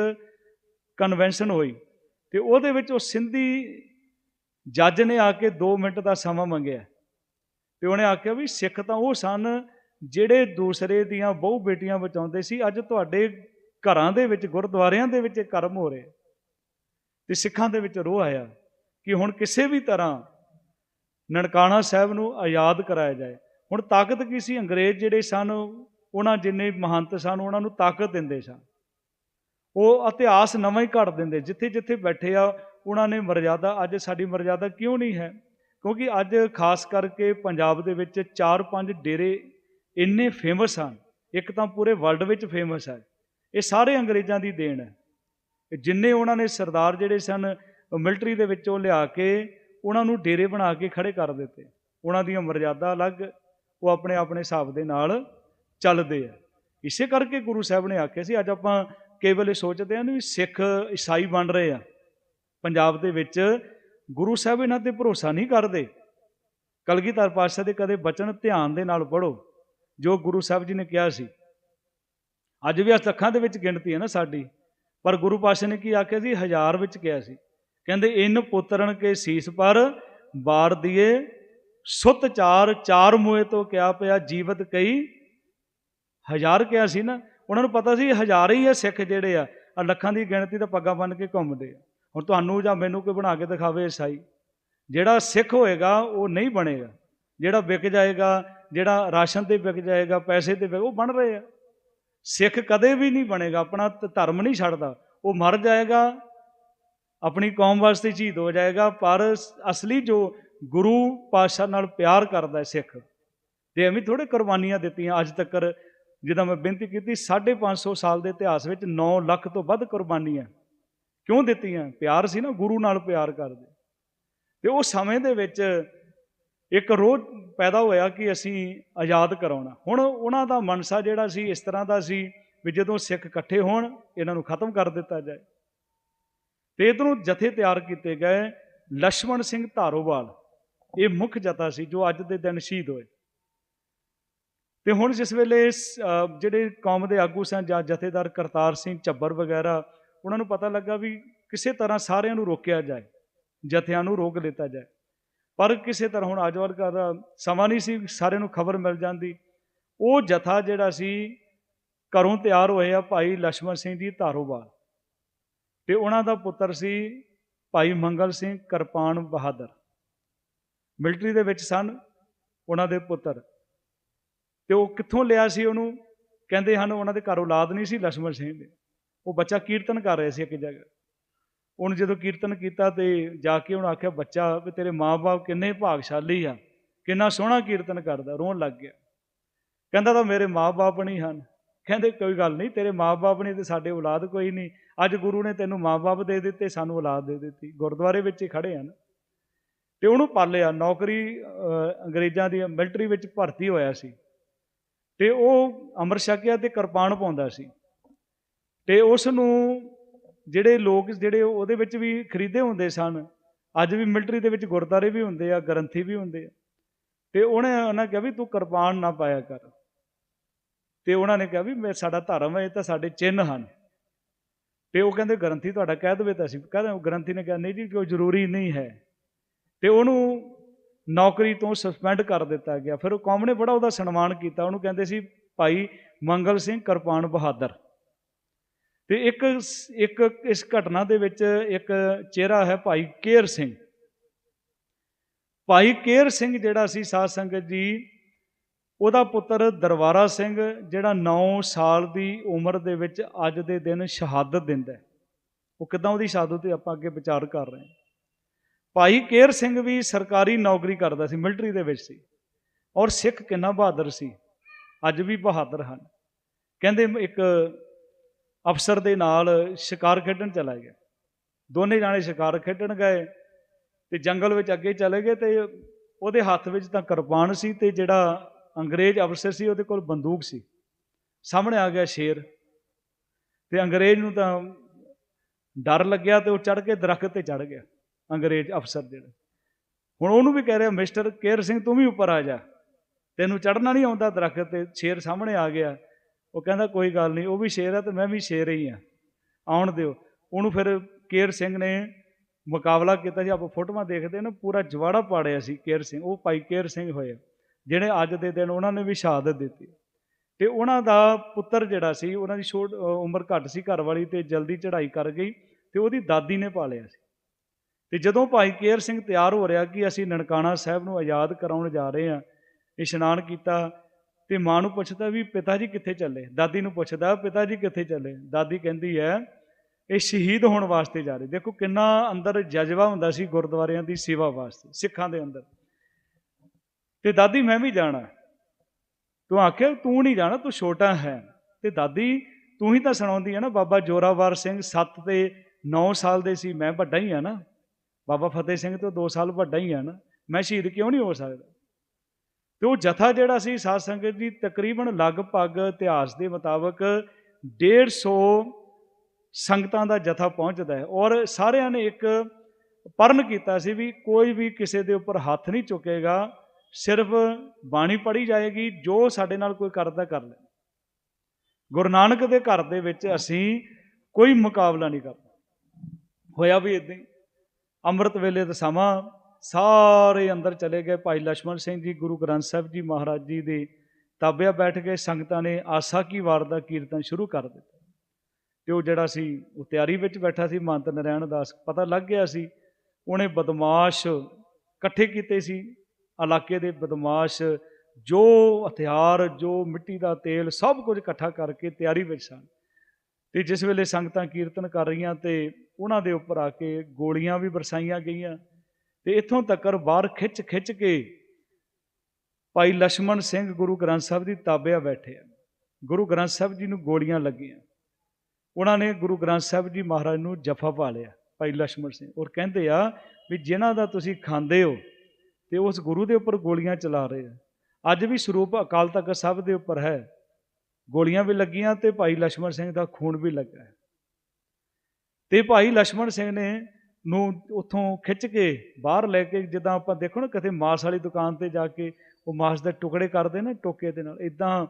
ਕਨਵੈਨਸ਼ਨ ਹੋਈ, ਤੇ ਉਹਦੇ ਵਿੱਚ ਉਹ ਸਿੰਧੀ ਜੱਜ ਨੇ ਆ ਕੇ 2 ਮਿੰਟ ਦਾ ਸਮਾਂ ਮੰਗਿਆ। ਤੇ ਉਹਨੇ ਆਖਿਆ ਵੀ ਸਿੱਖ ਤਾਂ ਉਹ ਸਨ ਜਿਹੜੇ ਦੂਸਰੇ ਦੀਆਂ ਬਹੁ ਬੇਟੀਆਂ ਬਚਾਉਂਦੇ ਸੀ, ਅੱਜ ਤੁਹਾਡੇ ਘਰਾਂ ਦੇ ਵਿੱਚ, ਗੁਰਦੁਆਰਿਆਂ ਦੇ ਵਿੱਚ ਇਹ ਕਰਮ ਹੋ ਰਹੇ ਤੇ ਸਿੱਖਾਂ ਦੇ ਵਿੱਚ ਰੋਹ ਆਇਆ ਕਿ ਹੁਣ ਕਿਸੇ ਵੀ ਤਰ੍ਹਾਂ ਨਨਕਾਣਾ ਸਾਹਿਬ ਨੂੰ ਆਜ਼ਾਦ ਕਰਾਇਆ ਜਾਏ। ਹੁਣ ਤਾਕਤ ਕੀ ਸੀ? ਅੰਗਰੇਜ਼ ਜਿਹੜੇ ਸਨ, ਉਹਨਾਂ ਜਿੰਨੇ ਮਹੰਤ ਸਨ, ਉਹਨਾਂ ਨੂੰ ਤਾਕਤ ਦਿੰਦੇ ਸਨ। ਉਹ ਇਤਿਹਾਸ ਨਵਾਂ ਹੀ ਘੜ ਦਿੰਦੇ। ਜਿੱਥੇ ਜਿੱਥੇ ਬੈਠੇ ਆ, ਉਹਨਾਂ ਨੇ ਮਰਜ਼ਾਦਾ, ਅੱਜ ਸਾਡੀ ਮਰਜ਼ਾਦਾ ਕਿਉਂ ਨਹੀਂ ਹੈ? ਕਿਉਂਕਿ ਅੱਜ ਖਾਸ ਕਰਕੇ ਪੰਜਾਬ ਦੇ ਵਿੱਚ 4-5 ਡੇਰੇ ਇੰਨੇ ਫੇਮਸ ਹਨ, ਇੱਕ ਤਾਂ ਪੂਰੇ ਵਰਲਡ ਵਿੱਚ ਫੇਮਸ ਹੈ, ਇਹ ਸਾਰੇ ਅੰਗਰੇਜ਼ਾਂ ਦੀ ਦੇਣ ਹੈ। ਜਿੰਨੇ ਉਹਨਾਂ ਨੇ ਸਰਦਾਰ ਜਿਹੜੇ ਸਨ ਮਿਲਟਰੀ ਦੇ ਵਿੱਚੋਂ ਲਿਆ ਕੇ ਉਹਨਾਂ ਨੂੰ ਡੇਰੇ ਬਣਾ ਕੇ ਖੜੇ ਕਰ ਦਿੱਤੇ। ਉਹਨਾਂ ਦੀਆਂ ਮਰਜ਼ਾਦਾ ਅਲੱਗ, ਉਹ ਆਪਣੇ ਆਪਣੇ ਹਿਸਾਬ ਦੇ ਨਾਲ ਚੱਲਦੇ ਆ। ਇਸੇ ਕਰਕੇ ਗੁਰੂ ਸਾਹਿਬ ਨੇ ਆਖਿਆ ਸੀ, ਅੱਜ ਆਪਾਂ ਕੇਵਲ ਇਹ ਸੋਚਦੇ ਆ ਵੀ ਸਿੱਖ ਈਸਾਈ ਬਣ ਰਹੇ ਆ। ਪੰਜਾਬ ਦੇ ਵਿੱਚ ਗੁਰੂ ਸਾਹਿਬ ਇਹਨਾਂ ਤੇ ਭਰੋਸਾ ਨਹੀਂ ਕਰਦੇ। ਕਲਗੀਧਰ ਪਾਤਸ਼ਾਹ ਦੇ ਕਦੇ ਬਚਨ ਧਿਆਨ ਦੇ ਨਾਲ ਪੜੋ ਜੋ ਗੁਰੂ ਸਾਹਿਬ ਜੀ ਨੇ ਕਿਹਾ ਸੀ। ਅੱਜ ਵੀ ਲੱਖਾਂ ਦੇ ਵਿੱਚ ਗਿਣਤੀ ਹੈ ਨਾ ਸਾਡੀ, ਪਰ ਗੁਰੂ ਪਾਤਸ਼ਾਹ ਨੇ ਕੀ ਆਖਿਆ ਸੀ? ਹਜ਼ਾਰ ਵਿੱਚ ਕਿਹਾ ਸੀ। ਕਹਿੰਦੇ, ਇਨ ਪੁੱਤਰਨ ਕੇ ਸੀਸ ਪਰ ਬਾਰ ਦੀਏ, ਸੁਤ ਚਾਰ ਚਾਰ ਮੋਏ ਤੋਂ ਕਿਆ ਪਿਆ, ਜੀਵਤ ਕਈ। ਹਜ਼ਾਰ ਕਿਹਾ ਸੀ ਨਾ। ਉਹਨਾਂ ਨੂੰ ਪਤਾ ਸੀ ਹਜ਼ਾਰ ਹੀ ਆ ਸਿੱਖ ਜਿਹੜੇ ਆ ਆ ਲੱਖਾਂ ਦੀ ਗਿਣਤੀ ਤਾਂ ਪੱਗਾਂ ਬੰਨ ਕੇ ਘੁੰਮਦੇ ਆ। ਹੁਣ ਤੁਹਾਨੂੰ ਜਾਂ ਮੈਨੂੰ ਕੋਈ ਬਣਾ ਕੇ ਦਿਖਾਵੇ ਈਸਾਈ ਜਿਹੜਾ ਸਿੱਖ ਹੋਏਗਾ, ਉਹ ਨਹੀਂ ਬਣੇਗਾ। ਜਿਹੜਾ ਵਿਕ ਜਾਏਗਾ, ਜਿਹੜਾ ਰਾਸ਼ਨ ਤੇ ਵਿਕ ਜਾਏਗਾ, ਪੈਸੇ ਤੇ ਵਿਕ, ਉਹ ਬਣ ਰਹੇ ਆ। ਸਿੱਖ ਕਦੇ ਵੀ ਨਹੀਂ ਬਣੇਗਾ, ਆਪਣਾ ਧਰਮ ਨਹੀਂ ਛੱਡਦਾ। ਉਹ ਮਰ ਜਾਏਗਾ, ਆਪਣੀ ਕੌਮ ਵਾਸਤੇ ਸ਼ਹੀਦ ਹੋ ਜਾਏਗਾ, ਪਰ ਅਸਲੀ ਜੋ ਗੁਰੂ ਪਾਤਸ਼ਾਹ ਨਾਲ ਪਿਆਰ ਕਰਦਾ ਹੈ ਸਿੱਖ, ਤੇ ਐਵੇਂ ਥੋੜੇ ਕੁਰਬਾਨੀਆਂ ਦਿੱਤੀਆਂ ਅੱਜ ਤੱਕ ਜਿੱਦਾਂ ਮੈਂ ਬੇਨਤੀ ਕੀਤੀ 550 ਸਾਲ ਦੇ ਇਤਿਹਾਸ ਵਿੱਚ 9 ਲੱਖ ਤੋਂ ਵੱਧ ਕੁਰਬਾਨੀਆਂ। ਕਿਉਂ ਦਿੱਤੀਆਂ? ਪਿਆਰ ਸੀ ਨਾ, ਗੁਰੂ ਨਾਲ ਪਿਆਰ ਕਰਦੇ। ਤੇ ਉਹ ਸਮੇਂ ਦੇ ਵਿੱਚ ਇੱਕ ਰੋਹ ਪੈਦਾ ਹੋਇਆ ਕਿ ਅਸੀਂ ਆਜ਼ਾਦ ਕਰਾਉਣਾ। ਹੁਣ ਉਹਨਾਂ ਦਾ ਮਨਸਾ ਜਿਹੜਾ ਸੀ, ਇਸ ਤਰ੍ਹਾਂ ਦਾ ਸੀ ਵੀ ਜਦੋਂ ਸਿੱਖ ਇਕੱਠੇ ਹੋਣ, ਇਹਨਾਂ ਨੂੰ ਖਤਮ ਕਰ ਦਿੱਤਾ ਜਾਏ। ਤੇ ਇਧਰੋਂ ਜਥੇ ਤਿਆਰ ਕੀਤੇ ਗਏ ਲక్ష్మణ ਸਿੰਘ ਧਾਰੋਵਾਲ। ਇਹ ਮੁੱਖ ਜਥਾ ਸੀ ਜੋ ਅੱਜ ਦੇ ਦਿਨ ਸ਼ਹੀਦ ਹੋਏ। ਤੇ ਹੁਣ ਜਿਸ ਵੇਲੇ ਜਿਹੜੇ ਕੌਮ ਦੇ ਆਗੂ ਸਨ ਜਾਂ ਜਥੇਦਾਰ ਕਰਤਾਰ ਸਿੰਘ ਚੱਬਰ ਵਗੈਰਾ ਉਹਨਾਂ ਨੂੰ ਪਤਾ ਲੱਗਾ ਵੀ ਕਿਸੇ ਤਰ੍ਹਾਂ ਸਾਰਿਆਂ ਨੂੰ ਰੋਕਿਆ ਜਾਏ, ਜਥਿਆਂ ਨੂੰ ਰੋਕ ਦਿੱਤਾ ਜਾਏ। ਪਰ ਕਿਸੇ ਤਰ੍ਹਾਂ ਹੁਣ ਅਜਵਰ ਦਾ ਸਮਾਂ ਨਹੀਂ ਸੀ, ਸਾਰਿਆਂ ਨੂੰ ਖਬਰ ਮਿਲ ਜਾਂਦੀ। ਉਹ ਜਥਾ ਜਿਹੜਾ ਸੀ, ਘਰੋਂ ਤਿਆਰ ਹੋਇਆ ਭਾਈ ਲక్ష్ਮਣ ਸਿੰਘ ਦੀ ਧਾਰੋਵਾਲ। ਤੇ ਉਹਨਾਂ ਦਾ ਪੁੱਤਰ ਸੀ ਭਾਈ ਮੰਗਲ ਸਿੰਘ ਕਿਰਪਾਨ ਬਹਾਦਰ। ਮਿਲਟਰੀ ਦੇ ਵਿੱਚ ਸਨ ਉਹਨਾਂ ਦੇ ਪੁੱਤਰ। ਤੇ ਉਹ ਕਿੱਥੋਂ ਲਿਆ ਸੀ ਉਹਨੂੰ? ਕਹਿੰਦੇ ਹਨ ਉਹਨਾਂ ਦੇ ਘਰ ਔਲਾਦ ਨਹੀਂ ਸੀ ਲక్ష్ਮਣ ਸਿੰਘ ਦੇ। ਉਹ ਬੱਚਾ ਕੀਰਤਨ ਕਰ ਰਿਹਾ ਸੀ ਇੱਕ ਜਗ੍ਹਾ। ਉਹਨੇ ਜਦੋਂ ਕੀਰਤਨ ਕੀਤਾ ਤੇ ਜਾ ਕੇ ਉਹਨੇ ਆਖਿਆ, ਬੱਚਾ, ਵੀ ਤੇਰੇ ਮਾਪੇ ਕਿੰਨੇ ਭਾਗਸ਼ਾਲੀ ਆ, ਕਿੰਨਾ ਸੋਹਣਾ ਕੀਰਤਨ ਕਰਦਾ, ਰੋਣ ਲੱਗ ਗਿਆ। ਕਹਿੰਦਾ ਤਾਂ ਮੇਰੇ ਮਾਪੇ ਨਹੀਂ ਹਨ। ਕਹਿੰਦੇ ਕੋਈ ਗੱਲ ਨਹੀਂ, ਤੇਰੇ ਮਾਪੇ ਨਹੀਂ ਤੇ ਸਾਡੇ ਔਲਾਦ ਕੋਈ ਨਹੀਂ। ਅੱਜ ਗੁਰੂ ਨੇ ਤੈਨੂੰ ਮਾਪੇ ਦੇ ਦਿੱਤੇ, ਸਾਨੂੰ ਔਲਾਦ ਦੇ ਦਿੱਤੀ। ਗੁਰਦੁਆਰੇ ਵਿੱਚ ਹੀ ਖੜੇ ਹਨ। ਤੇ ਉਹਨੂੰ ਪਾਲਿਆ, ਨੌਕਰੀ ਅੰਗਰੇਜ਼ਾਂ ਦੀ ਮਿਲਟਰੀ ਵਿੱਚ ਭਰਤੀ ਹੋਇਆ ਸੀ। ਤੇ ਉਹ ਅੰਮ੍ਰਿਤ ਛਕਿਆ ਤੇ ਕਿਰਪਾਨ ਪਾਉਂਦਾ ਸੀ। ਤੇ ਉਸ ਨੂੰ ਜਿਹੜੇ ਲੋਕ ਜਿਹੜੇ ਉਹਦੇ ਵਿੱਚ ਵੀ ਖਰੀਦੇ ਹੁੰਦੇ ਸਨ, ਅੱਜ ਵੀ ਮਿਲਟਰੀ ਦੇ ਵਿੱਚ ਗੁਰਦਾਰੇ ਵੀ ਹੁੰਦੇ ਆ, ਗ੍ਰੰਥੀ ਵੀ ਹੁੰਦੇ ਆ। ਤੇ ਉਹਨੇ ਉਹਨਾਂ ਕਿਹਾ ਵੀ ਤੂੰ ਕਿਰਪਾਨ ਨਾ ਪਾਇਆ ਕਰ। ਤੇ ਉਹਨਾਂ ਨੇ ਕਿਹਾ ਵੀ ਮੈਂ ਸਾਡਾ ਧਰਮ ਹੈ, ਇਹ ਤਾਂ ਸਾਡੇ ਚਿੰਨ੍ਹ ਹਨ। ਤੇ ਉਹ ਕਹਿੰਦੇ ਗ੍ਰੰਥੀ ਤੁਹਾਡਾ ਕਹਿ ਦੇਵੇ ਤਾਂ ਅਸੀਂ ਕਹਿੰਦੇ ਗ੍ਰੰਥੀ ਨੇ ਕਿਹਾ, ਨਹੀਂ ਜੀ, ਕੋਈ ਜ਼ਰੂਰੀ ਨਹੀਂ ਹੈ। ਤੇ ਉਹਨੂੰ ਨੌਕਰੀ ਤੋਂ ਸਸਪੈਂਡ ਕਰ ਦਿੱਤਾ ਗਿਆ। ਫਿਰ ਉਹ ਕੌਮ ਨੇ ਬੜਾ ਉਹਦਾ ਸਨਮਾਨ ਕੀਤਾ। ਉਹਨੂੰ ਕਹਿੰਦੇ ਸੀ, ਭਾਈ ਮੰਗਲ ਸਿੰਘ ਕਿਰਪਾਨ ਬਹਾਦਰ। ਤੇ ਇੱਕ ਇੱਕ ਇਸ ਘਟਨਾ ਦੇ ਵਿੱਚ ਇੱਕ ਚਿਹਰਾ ਹੈ ਭਾਈ ਕੇਰ ਸਿੰਘ। ਭਾਈ ਕੇਰ ਸਿੰਘ ਜਿਹੜਾ ਸੀ ਸਾਧ ਸੰਗਤ ਜੀ, ਉਹਦਾ ਪੁੱਤਰ ਦਰਬਾਰਾ ਸਿੰਘ, ਜਿਹੜਾ 9 ਸਾਲ ਦੀ ਉਮਰ ਦੇ ਵਿੱਚ ਅੱਜ ਦੇ ਦਿਨ ਸ਼ਹਾਦਤ ਦਿੰਦਾ ਉਹ ਕਿਦਾਂ ਉਹਦੀ ਸ਼ਹਾਦਤ ਤੇ ਆਪਾਂ ਅੱਗੇ ਵਿਚਾਰ ਕਰ ਰਹੇ ਹਾਂ। ਭਾਈ ਕੇਰ ਸਿੰਘ ਵੀ ਸਰਕਾਰੀ ਨੌਕਰੀ ਕਰਦਾ ਸੀ, ਮਿਲਟਰੀ ਦੇ ਵਿੱਚ ਸੀ ਔਰ ਸਿੱਖ ਕਿੰਨਾ ਬਹਾਦਰ ਸੀ, ਅੱਜ ਵੀ ਬਹਾਦਰ ਹਨ। ਕਹਿੰਦੇ ਇੱਕ ਅਫਸਰ ਦੇ ਨਾਲ ਸ਼ਿਕਾਰ ਖੇਡਣ ਚਲਾ ਗਿਆ। ਦੋਨੇ ਜਾਣੇ ਸ਼ਿਕਾਰ ਖੇਡਣ ਗਏ ਤੇ ਜੰਗਲ ਵਿੱਚ ਅੱਗੇ ਚਲੇ ਗਏ ਤੇ ਉਹਦੇ ਹੱਥ ਵਿੱਚ ਤਾਂ ਕਿਰਪਾਨ ਸੀ ਤੇ ਜਿਹੜਾ ਅੰਗਰੇਜ਼ ਅਫਸਰ ਸੀ ਉਹਦੇ ਕੋਲ ਬੰਦੂਕ ਸੀ। ਸਾਹਮਣੇ ਆ ਗਿਆ ਸ਼ੇਰ ਤੇ ਅੰਗਰੇਜ਼ ਨੂੰ ਤਾਂ ਡਰ ਲੱਗਿਆ ਤੇ ਉਹ ਚੜ ਕੇ ਦਰਖਤ ਤੇ ਚੜ ਗਿਆ, ਅੰਗਰੇਜ਼ ਅਫਸਰ ਜਿਹੜਾ। ਹੁਣ ਉਹਨੂੰ ਵੀ ਕਹਿ ਰਿਹਾ, ਮਿਸਟਰ ਕੇਰ ਸਿੰਘ ਤੂੰ ਵੀ ਉੱਪਰ ਆ ਜਾ। ਤੈਨੂੰ ਚੜਨਾ ਨਹੀਂ ਆਉਂਦਾ ਦਰਖਤ ਤੇ। ਸ਼ੇਰ ਸਾਹਮਣੇ ਆ ਗਿਆ ਉਹ ਕਹਿੰਦਾ ਕੋਈ ਗੱਲ ਨਹੀਂ, ਉਹ ਵੀ ਸ਼ੇਰ ਹੈ ਤੇ ਮੈਂ ਵੀ ਸ਼ੇਰ ਹੀ ਆ। ਆਉਣ ਦਿਓ। ਉਹਨੂੰ ਫਿਰ ਕੇਰ ਸਿੰਘ ਨੇ ਮੁਕਾਬਲਾ ਕੀਤਾ ਸੀ ਆਪਾਂ ਫੋਟੋਆਂ ਦੇਖਦੇ ਨਾ, ਪੂਰਾ ਜਵਾੜਾ ਪਾੜਿਆ ਸੀ ਕੇਰ ਸਿੰਘ, ਉਹ ਭਾਈ ਕੇਰ ਸਿੰਘ ਹੋਏ ਜਿਹੜੇ ਅੱਜ ਦੇ ਦਿਨ ਉਹਨਾਂ ਨੇ ਵੀ ਸ਼ਹਾਦਤ ਦਿੱਤੀ। ਤੇ ਉਹਨਾਂ ਦਾ ਪੁੱਤਰ ਜਿਹੜਾ ਸੀ, ਉਹਨਾਂ ਦੀ ਛੋਟ ਉਮਰ ਘੱਟ ਸੀ ਘਰ ਵਾਲੀ ਤੇ ਜਲਦੀ ਚੜ੍ਹਾਈ ਕਰ ਗਈ ਤੇ ਉਹਦੀ ਦਾਦੀ ਨੇ ਪਾਲਿਆ ਸੀ। ਤੇ ਜਦੋਂ ਭਾਈ ਕੇਰ ਸਿੰਘ ਤਿਆਰ ਹੋ ਰਿਹਾ ਕਿ ਅਸੀਂ ਨਨਕਾਣਾ ਸਾਹਿਬ ਨੂੰ ਆਜ਼ਾਦ ਕਰਾਉਣ ਜਾ ਰਹੇ ਹਾਂ, ਇਸ਼ਨਾਨ ਕੀਤਾ ਤੇ ਮਾਂ ਨੂੰ ਪੁੱਛਦਾ ਵੀ ਪਿਤਾ ਜੀ ਕਿੱਥੇ ਚੱਲੇ? ਦਾਦੀ ਨੂੰ ਪੁੱਛਦਾ, ਪਿਤਾ ਜੀ ਕਿੱਥੇ ਚੱਲੇ? ਦਾਦੀ ਕਹਿੰਦੀ ਹੈ, ਇਹ ਸ਼ਹੀਦ ਹੋਣ ਵਾਸਤੇ ਜਾ ਰਹੇ। ਦੇਖੋ ਕਿੰਨਾ ਅੰਦਰ ਜਜ਼ਬਾ ਹੁੰਦਾ ਸੀ ਗੁਰਦੁਆਰਿਆਂ ਦੀ ਸੇਵਾ ਵਾਸਤੇ, ਸਿੱਖਾਂ ਦੇ ਅੰਦਰ। ਤੇ ਦਾਦੀ, ਮੈਂ ਵੀ ਜਾਣਾ। ਤੂੰ ਆਖਿਆ, ਤੂੰ ਨਹੀਂ ਜਾਣਾ, ਤੂੰ ਛੋਟਾ ਹੈ। ਤੇ ਦਾਦੀ, ਤੂੰ ਹੀ ਤਾਂ ਸੁਣਾਉਂਦੀ ਹੈ ਨਾ, ਬਾਬਾ ਜੋਰਾਵਰ ਸਿੰਘ 7 ਤੇ 9 ਸਾਲ ਦੇ ਸੀ, ਮੈਂ ਵੱਡਾ ਹੀ ਆ ਨਾ। ਬਾਬਾ ਫਤਿਹ ਸਿੰਘ ਤੋਂ 2 ਸਾਲ ਵੱਡਾ ਹੀ ਆ ਨਾ। ਮੈਂ ਸ਼ਹੀਦ ਕਿਉਂ ਨਹੀਂ ਹੋ ਸਕਦਾ? ਤੇ ਉਹ ਜਥਾ ਜਿਹੜਾ ਸੀ ਸਾਧ ਸੰਗਤ ਜੀ ਤਕਰੀਬਨ ਲਗਭਗ ਇਤਿਹਾਸ ਦੇ ਮੁਤਾਬਕ 150 ਸੰਗਤਾਂ ਦਾ ਜਥਾ ਪਹੁੰਚਦਾ ਹੈ। ਔਰ ਸਾਰਿਆਂ ਨੇ ਇੱਕ ਪਰਨ ਕੀਤਾ ਸੀ ਵੀ ਕੋਈ ਵੀ ਕਿਸੇ ਦੇ ਉੱਪਰ ਹੱਥ ਨਹੀਂ ਚੁੱਕੇਗਾ, ਸਿਰਫ ਬਾਣੀ ਪੜ੍ਹੀ ਜਾਏਗੀ, ਜੋ ਸਾਡੇ ਨਾਲ ਕੋਈ ਕਰਦਾ ਕਰ ਲੈ। ਗੁਰੂ ਨਾਨਕ ਦੇ ਘਰ ਦੇ ਵਿੱਚ ਅਸੀਂ ਕੋਈ ਮੁਕਾਬਲਾ ਨਹੀਂ ਕਰਦਾ। ਹੋਇਆ ਵੀ ਇਦਾਂ ਹੀ। ਅੰਮ੍ਰਿਤ ਵੇਲੇ ਦਾ ਸਮਾਂ ਸਾਰੇ ਅੰਦਰ ਚਲੇ ਗਏ। ਭਾਈ ਲక్ష్మణ ਸਿੰਘ ਜੀ, ਗੁਰੂ ਗ੍ਰੰਥ ਸਾਹਿਬ ਜੀ ਮਹਾਰਾਜ ਜੀ ਦੇ ਤਾਬਿਆ ਬੈਠ ਕੇ ਸੰਗਤਾਂ ਨੇ ਆਸਾ ਕੀ ਵਾਰ ਦਾ ਕੀਰਤਨ ਸ਼ੁਰੂ ਕਰ ਦਿੱਤਾ। ਤੇ ਉਹ ਜਿਹੜਾ ਸੀ, ਉਹ ਤਿਆਰੀ ਵਿੱਚ ਬੈਠਾ ਸੀ ਮੰਤ ਨਰੈਣ ਦਾਸ, ਪਤਾ ਲੱਗ ਗਿਆ ਸੀ, ਉਹਨੇ ਬਦਮਾਸ਼ ਇਕੱਠੇ ਕੀਤੇ ਸੀ। ਇਲਾਕੇ ਦੇ ਬਦਮਾਸ਼ ਜੋ ਹਥਿਆਰ, ਜੋ ਮਿੱਟੀ ਦਾ ਤੇਲ, ਸਭ ਕੁਝ ਇਕੱਠਾ ਕਰਕੇ ਤਿਆਰੀ ਵਿੱਚ ਸਨ। ਤੇ ਜਿਸ ਵੇਲੇ ਸੰਗਤਾਂ ਕੀਰਤਨ ਕਰ ਰਹੀਆਂ ਤੇ ਉਹਨਾਂ ਦੇ ਉੱਪਰ ਆ ਕੇ ਗੋਲੀਆਂ ਵੀ ਬਰਸਾਈਆਂ ਗਈਆਂ। ਤੇ ਇੱਥੋਂ ਤੱਕ ਬਾਹਰ ਖਿੱਚ ਖਿੱਚ ਕੇ ਭਾਈ ਲక్ష్మణ ਸਿੰਘ ਗੁਰੂ ਗ੍ਰੰਥ ਸਾਹਿਬ ਦੀ ਤਾਬਿਆ ਬੈਠੇ ਆ। ਗੁਰੂ ਗ੍ਰੰਥ ਸਾਹਿਬ ਜੀ ਨੂੰ ਗੋਲੀਆਂ ਲੱਗੀਆਂ। ਉਹਨਾਂ ਨੇ ਗੁਰੂ ਗ੍ਰੰਥ ਸਾਹਿਬ ਜੀ ਮਹਾਰਾਜ ਨੂੰ ਜਫਾ ਪਾ ਲਿਆ, ਭਾਈ ਲక్ష్మణ ਸਿੰਘ। ਔਰ ਕਹਿੰਦੇ ਆ ਵੀ ਜਿਨ੍ਹਾਂ ਦਾ ਤੁਸੀਂ ਖਾਂਦੇ ਹੋ ਤੇ ਉਸ ਗੁਰੂ ਦੇ ਉੱਪਰ ਗੋਲੀਆਂ ਚਲਾ ਰਹੇ ਆ। ਅੱਜ ਵੀ ਸਰੂਪ ਅਕਾਲ ਤਖਤ ਸਾਹਿਬ ਦੇ ਉੱਪਰ ਹੈ। ਗੋਲੀਆਂ ਵੀ ਲੱਗੀਆਂ ਤੇ ਭਾਈ ਲక్ష్మణ ਸਿੰਘ ਦਾ ਖੂਨ ਵੀ ਲੱਗਾ ਤੇ ਭਾਈ ਲక్ష్మణ ਸਿੰਘ ਨੇ ਨੂੰ ਉੱਥੋਂ ਖਿੱਚ ਕੇ ਬਾਹਰ ਲੈ ਕੇ ਜਿੱਦਾਂ ਆਪਾਂ ਦੇਖੋ ਨਾ ਕਿਤੇ ਮਾਸ ਵਾਲੀ ਦੁਕਾਨ ਤੇ ਜਾ ਕੇ ਉਹ ਮਾਸ ਦੇ ਟੁਕੜੇ ਕਰਦੇ ਨੇ ਟੋਕੇ ਦੇ ਨਾਲ ਇਦਾਂ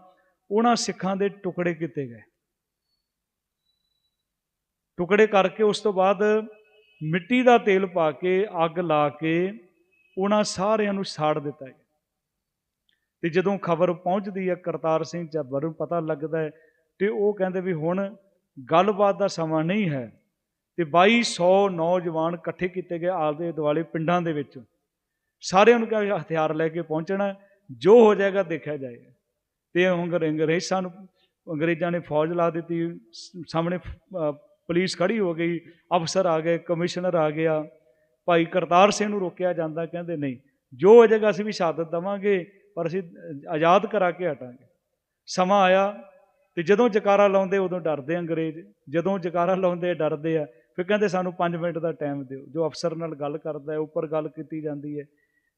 ਉਹਨਾਂ ਸਿੱਖਾਂ ਦੇ ਟੁਕੜੇ ਕੀਤੇ ਗਏ। ਟੁਕੜੇ ਕਰਕੇ ਉਸ ਤੋਂ ਬਾਅਦ ਮਿੱਟੀ ਦਾ ਤੇਲ ਪਾ ਕੇ, ਅੱਗ ਲਾ ਕੇ ਉਹਨਾਂ ਸਾਰਿਆਂ ਨੂੰ ਸਾੜ ਦਿੱਤਾ ਗਿਆ। ਤੇ ਜਦੋਂ ਖਬਰ ਪਹੁੰਚਦੀ ਹੈ ਕਰਤਾਰ ਸਿੰਘ ਜੱਬਰ ਨੂੰ ਪਤਾ ਲੱਗਦਾ ਹੈ ਤੇ ਉਹ ਕਹਿੰਦੇ ਵੀ ਹੁਣ ਗੱਲਬਾਤ ਦਾ ਸਮਾਂ ਨਹੀਂ ਹੈ। ਤੇ 2200 ਨੌਜਵਾਨ ਇਕੱਠੇ ਕੀਤੇ ਗਏ ਆਪਦੇ ਦੁਆਲੇ ਪਿੰਡਾਂ ਦੇ ਵਿੱਚ। ਸਾਰਿਆਂ ਨੂੰ ਕਿਹਾ ਹਥਿਆਰ ਲੈ ਕੇ ਪਹੁੰਚਣਾ ਜੋ ਹੋ ਜਾਏਗਾ ਦੇਖਿਆ ਜਾਏਗਾ। ਤੇ ਅੰਗਰੇਜ਼ਾਂ ਨੂੰ, ਅੰਗਰੇਜ਼ਾਂ ਨੇ ਫੌਜ ਲਾ ਦਿੱਤੀ, ਸਾਹਮਣੇ ਪੁਲਿਸ ਖੜੀ ਹੋ ਗਈ, ਅਫਸਰ ਆ ਗਏ, ਕਮਿਸ਼ਨਰ ਆ ਗਿਆ। ਭਾਈ ਕਰਤਾਰ ਸਿੰਘ ਨੂੰ ਰੋਕਿਆ ਜਾਂਦਾ, ਕਹਿੰਦੇ ਨਹੀਂ, ਜੋ ਹੋ ਜਾਏਗਾ ਅਸੀਂ ਵੀ ਸ਼ਹਾਦਤ ਦਵਾਂਗੇ, ਪਰ ਅਸੀਂ ਆਜ਼ਾਦ ਕਰਾ ਕੇ ਹਟਾਂਗੇ। ਸਮਾਂ ਆਇਆ ਤੇ ਜਦੋਂ ਜਕਾਰਾ ਲਾਉਂਦੇ ਉਦੋਂ ਡਰਦੇ ਅੰਗਰੇਜ਼, ਜਦੋਂ ਜਕਾਰਾ ਲਾਉਂਦੇ ਡਰਦੇ ਆ ਫਿਰ ਕਹਿੰਦੇ ਸਾਨੂੰ 5 ਮਿੰਟ ਦਾ ਟਾਈਮ ਦਿਓ। ਜੋ ਅਫਸਰ ਨਾਲ ਗੱਲ ਕਰਦਾ ਹੈ, ਉੱਪਰ ਗੱਲ ਕੀਤੀ ਜਾਂਦੀ ਹੈ।